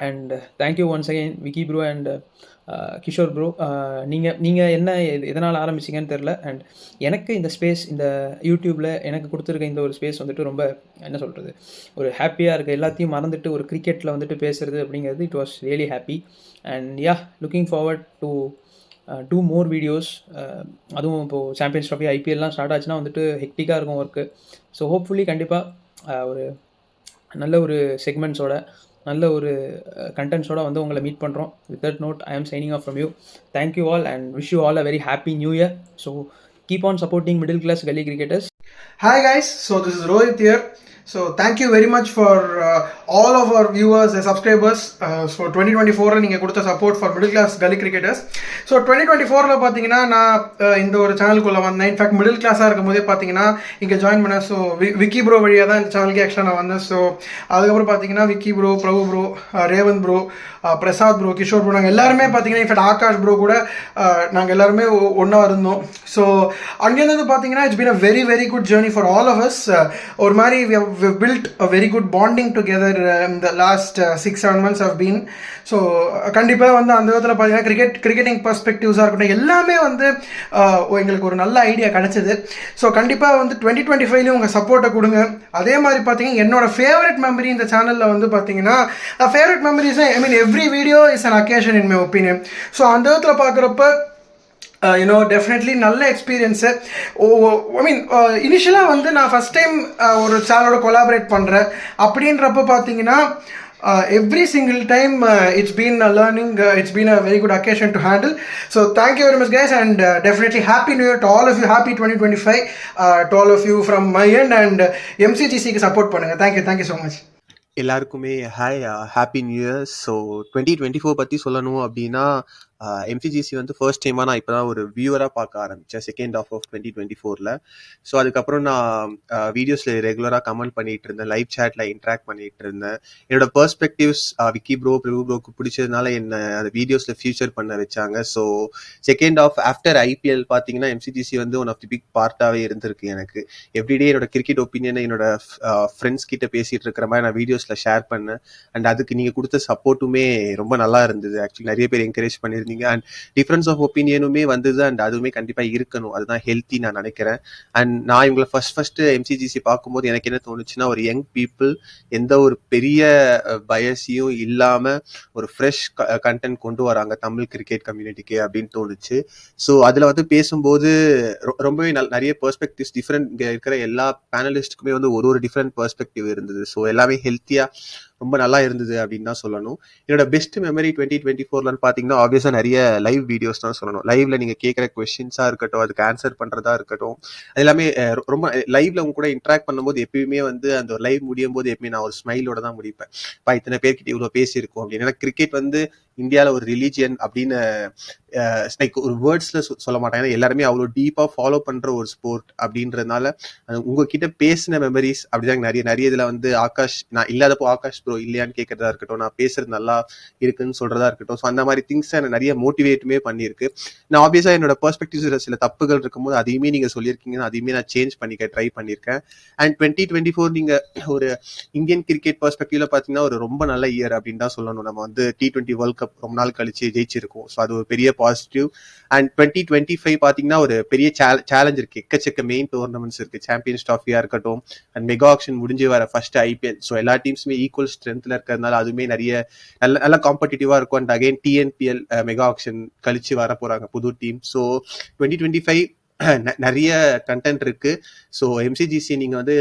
And thank you once again Vicky bro and Kishore bro நீங்கள் நீங்கள் என்ன எதனால் ஆரம்பிச்சிங்கன்னு தெரில அண்ட் எனக்கு இந்த ஸ்பேஸ் இந்த யூடியூப்பில் எனக்கு கொடுத்துருக்க இந்த ஒரு ஸ்பேஸ் வந்துட்டு ரொம்ப என்ன சொல்கிறது ஒரு ஹாப்பியாக இருக்குது எல்லாத்தையும் மறந்துட்டு ஒரு கிரிக்கெட்டில் வந்துட்டு பேசுகிறது அப்படிங்கிறது it was really happy and yeah looking forward to to more videos அதுவும் இப்போது சாம்பியன்ஸ் ட்ராஃபி ஐபிஎல்லாம் ஸ்டார்ட் ஆச்சுன்னா வந்துட்டு ஹெக்டிக்காக இருக்கும் ஒர்க்கு ஸோ ஹோப்ஃபுல்லி கண்டிப்பாக ஒரு நல்ல ஒரு செக்மெண்ட்ஸோட நல்ல ஒரு கண்டென்ட்ஸோட வந்து உங்களை மீட் பண்ணுறோம் with that note I am signing off from you thank you all and wish you all a very happy new year so keep on supporting middle class gully cricketers hi guys, so this is Rohit here so thank you very much for all of our viewers subscribers so twenty twenty ஃபோரில் நீங்கள் கொடுத்த support for middle class gully cricketers so twenty twenty ஃபோரில் பார்த்தீங்கன்னா நான் uh, இந்த ஒரு சேனலுக்குள்ளே வந்தேன். In fact middle கிளாஸாக இருக்கும் போதே பார்த்தீங்கன்னா இங்கே ஜாயின் பண்ணேன் ஸோ விக்கி ப்ரோ வழியாக தான் இந்த சேனலுக்கு ஆக்சுவலாக நான் வந்தேன். ஸோ அதுக்கப்புறம் பார்த்தீங்கன்னா Vicky bro Prabhu bro Revanth bro Prasad bro Kishore bro நாங்கள் எல்லாருமே பார்த்தீங்கன்னா இன்ஃபேக்ட் ஆகாஷ் ப்ரோ கூட uh, நாங்கள் எல்லாருமே ஒன்றா இருந்தோம். ஸோ அங்கேருந்து பார்த்தீங்கன்னா it's been a very very good journey for all of us ஒரு மாதிரி build good very good bonding the last last six seven months have been so கண்டிப்பாக வந்து அந்த விதத்தில் பார்த்தீங்கன்னா கிரிக்கெட் கிரிக்கெட்டிங் பர்ஸ்பெக்டிவ்ஸாக இருக்கட்டும் எல்லாமே வந்து uh, எங்களுக்கு ஒரு நல்ல ஐடியா கிடைச்சது. ஸோ கண்டிப்பாக வந்து டுவெண்ட்டி டுவெண்ட்டி ஃபைவ்லேயும் உங்கள் சப்போர்ட்டை கொடுங்க. அதே மாதிரி பார்த்தீங்கன்னா என்னோட ஃபேவரட் மெமரி இந்த சேனலில் வந்து பார்த்தீங்கன்னா favourite memories I mean every video is an occasion in my opinion so அந்த விதத்தில் பார்க்குறப்ப யூனோ டெஃபினெட்லி நல்ல எக்ஸ்பீரியன்ஸு ஓ ஐ மீன் இனிஷியலாக வந்து நான் ஃபஸ்ட் டைம் ஒரு சேனலோட கொலாபரேட் பண்ணுறேன் அப்படின்றப்ப பார்த்தீங்கன்னா every single time it's been a learning it's been a very good occasion to handle so thank you very much guys and definitely happy new year to all of you happy twenty twenty five to all of you from my end and எம்சிஜிசிக்கு support பண்ணுங்கள் thank you thank you so much எல்லாருக்குமே hi happy new year so twenty twenty four பற்றி சொல்லணும் அப்படின்னா எம்சிஜிசி வந்து first டைமாக நான் இப்போ தான் ஒரு வியூவராக பார்க்க ஆரம்பித்தேன் second half of twenty twenty ஃபோரில் ஸோ அதுக்கப்புறம் நான் வீடியோஸில் ரெகுலராக கமெண்ட் பண்ணிட்டு இருந்தேன் லைவ் சேட்டில் இன்ட்ராக்ட் பண்ணிட்டு இருந்தேன். என்னோட பர்ஸ்பெக்டிவ்ஸ் விக்கி ப்ரோ பிரபு ப்ரோக்கு பிடிச்சதுனால என்ன அந்த வீடியோஸில் ஃபியூச்சர் பண்ண வச்சாங்க. So second half after IPL பார்த்தீங்கன்னா எம்சிஜிசி வந்து ஒன் ஆஃப் தி பிக் பார்ட்டாகவே இருந்திருக்கு எனக்கு. எவ்ரிடே என்னோட கிரிக்கெட் ஒப்பீனியனை என்னோட ஃப்ரெண்ட்ஸ் கிட்ட பேசிகிட்டு இருக்கிற மாதிரி நான் வீடியோஸில் ஷேர் பண்ணேன். அண்ட் அதுக்கு நீங்கள் கொடுத்த சப்போர்ட்டுமே ரொம்ப நல்லா இருந்தது. ஆக்சுவலி நிறைய பேர் என்கரேஜ் பண்ணியிருந்தீங்க அண்ட் டிஃப்ரென்ஸ் ஆஃப் ஒப்பீனியனுமே வந்தது அண்ட் அதுவுமே கண்டிப்பா இருக்கணும். அதுதான் ஹெல்த்தி நான் நினைக்கிறேன். அண்ட் நான் இவங்களை ஃபர்ஸ்ட் ஃபர்ஸ்ட் எம்சிஜிசி பார்க்கும்போது எனக்கு என்ன தோணுச்சுன்னா ஒரு யங் பீப்புள் எந்த ஒரு பெரிய பயசியும் இல்லாம ஒரு ஃப்ரெஷ் கண்டென்ட் கொண்டு வராங்க தமிழ் கிரிக்கெட் கம்யூனிட்டிக்கு அப்படின்னு தோணுச்சு. ஸோ அதில் வந்து பேசும்போது ரொம்பவே நல் நிறைய பெர்ஸ்பெக்டிவ்ஸ் டிஃப்ரெண்ட் இருக்கிற எல்லா பேனலிஸ்ட்டுக்குமே வந்து ஒரு ஒரு டிஃப்ரெண்ட் பெர்ஸ்பெக்டிவ் இருந்தது. ஸோ எல்லாமே ஹெல்த்தியாக ரொம்ப நல்லா இருந்தது அப்படின்னு தான் சொல்லணும். என்னோட பெஸ்ட் மெமரி டுவெண்ட்டி டுவெண்ட்டி ஃபோர்லன்னு பார்த்தீங்கன்னா ஆப்வியஸாக நிறைய லைவ் வீடியோஸ் தான் சொல்லணும். லைவ்ல நீங்கள் கேட்குற கொஷின்ஸாக இருக்கட்டும் அதுக்கு ஆன்சர் பண்ணுறதா இருக்கட்டும் அது எல்லாமே ரொம்ப லைவ்ல உங்க கூட இன்ட்ராக்ட் பண்ணும்போது எப்பயுமே வந்து அந்த லைவ் முடியும் போது எப்பயுமே நான் ஒரு ஸ்மைலோட தான் முடிப்பேன். பா இத்தனை பேர்கிட்ட இவ்வளோ பேசியிருக்கோம் அப்படின்னு. ஏன்னா கிரிக்கெட் வந்து இந்தியாவில் ஒரு ரிலீஜியன் அப்படின்னு லைக் ஒரு வேர்ட்ஸ்ல சொல்ல மாட்டாங்க. ஏன்னா எல்லாருமே அவ்வளோ டீப்பாக ஃபாலோ பண்ணுற ஒரு ஸ்போர்ட் அப்படின்றதுனால உங்ககிட்ட பேசின மெமரிஸ் அப்படிதான் நிறைய நிறைய இதில் வந்து ஆகாஷ் நான் இல்லாதப்போ ஆகாஷ் ப்ரோ இல்லையான்னு கேட்கறதா இருக்கட்டும் நான் பேசுறது நல்லா இருக்குன்னு சொல்றதா இருக்கட்டும். ஸோ அந்த மாதிரி திங்ஸ் எனக்கு நிறைய மோட்டிவேட்டுமே பண்ணியிருக்கு. நான் ஆப்வியஸாக என்னோட பெர்ஸ்பெக்டிவ்ஸ் சில தப்புகள் இருக்கும்போது அதையுமே நீங்கள் சொல்லியிருக்கீங்க அதையுமே நான் சேஞ்ச் பண்ணிக்க ட்ரை பண்ணியிருக்கேன். அண்ட் டுவெண்ட்டி டுவெண்ட்டி ஃபோர் நீங்கள் ஒரு இந்தியன் கிரிக்கெட் பெர்ஸ்பெக்டிவ்ல பார்த்தீங்கன்னா ஒரு ரொம்ப நல்ல இயர் அப்படின்னு தான் சொல்லணும். நம்ம வந்து டி டுவெண்ட்டி வேர்ல்ட் கப் ரொம்ப நாள் கழிச்சு ஜெயிச்சிருக்கோம். ஸோ அது ஒரு பெரிய positive and twenty twenty five பார்த்தீங்கன்னா ஒரு பெரிய சேலஞ்ச் இருக்கு. எக்கச்சக்க மெயின் டோர்னமெண்ட்ஸ் இருக்கு. சாம்பியன்ஸ் ட்ராஃபியா இருக்கட்டும் அண்ட் மெகா ஆக்ஷன் முடிஞ்சு வர ஃபர்ஸ்ட் ஐபிஎல் ஸோ எல்லா டீம்ஸுமே ஈக்குவல் ஸ்ட்ரென்த்ல இருக்கிறதுனால அதுவுமே நிறைய நல்ல நல்ல காம்படிட்டிவா இருக்கும். And again TNPL mega auction கழிச்சு வர போறாங்க புது team so twenty twenty five நிறைய கண்டென்ட் இருக்கு. ஸோ எம்சிஜிசி நீங்க வந்து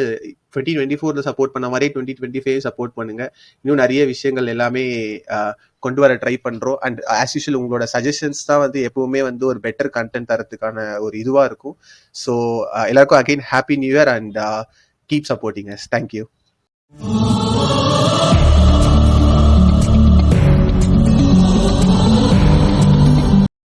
டுவெண்ட்டி டுவெண்ட்டி ஃபோர்ல சப்போர்ட் பண்ண மாதிரி டுவெண்ட்டி டுவெண்ட்டி ஃபைவ் சப்போர்ட் பண்ணுங்க. இன்னும் நிறைய விஷயங்கள் எல்லாமே கொண்டு வர ட்ரை பண்றோம். அண்ட் ஆஸ் யூஷுவல் உங்களோட சஜஷன்ஸ் தான் வந்து எப்பவுமே வந்து ஒரு பெட்டர் கண்டென்ட் தரத்துக்கான ஒரு இதுவா இருக்கும். ஸோ எல்லாருக்கும் again happy new year and keep supporting us thank you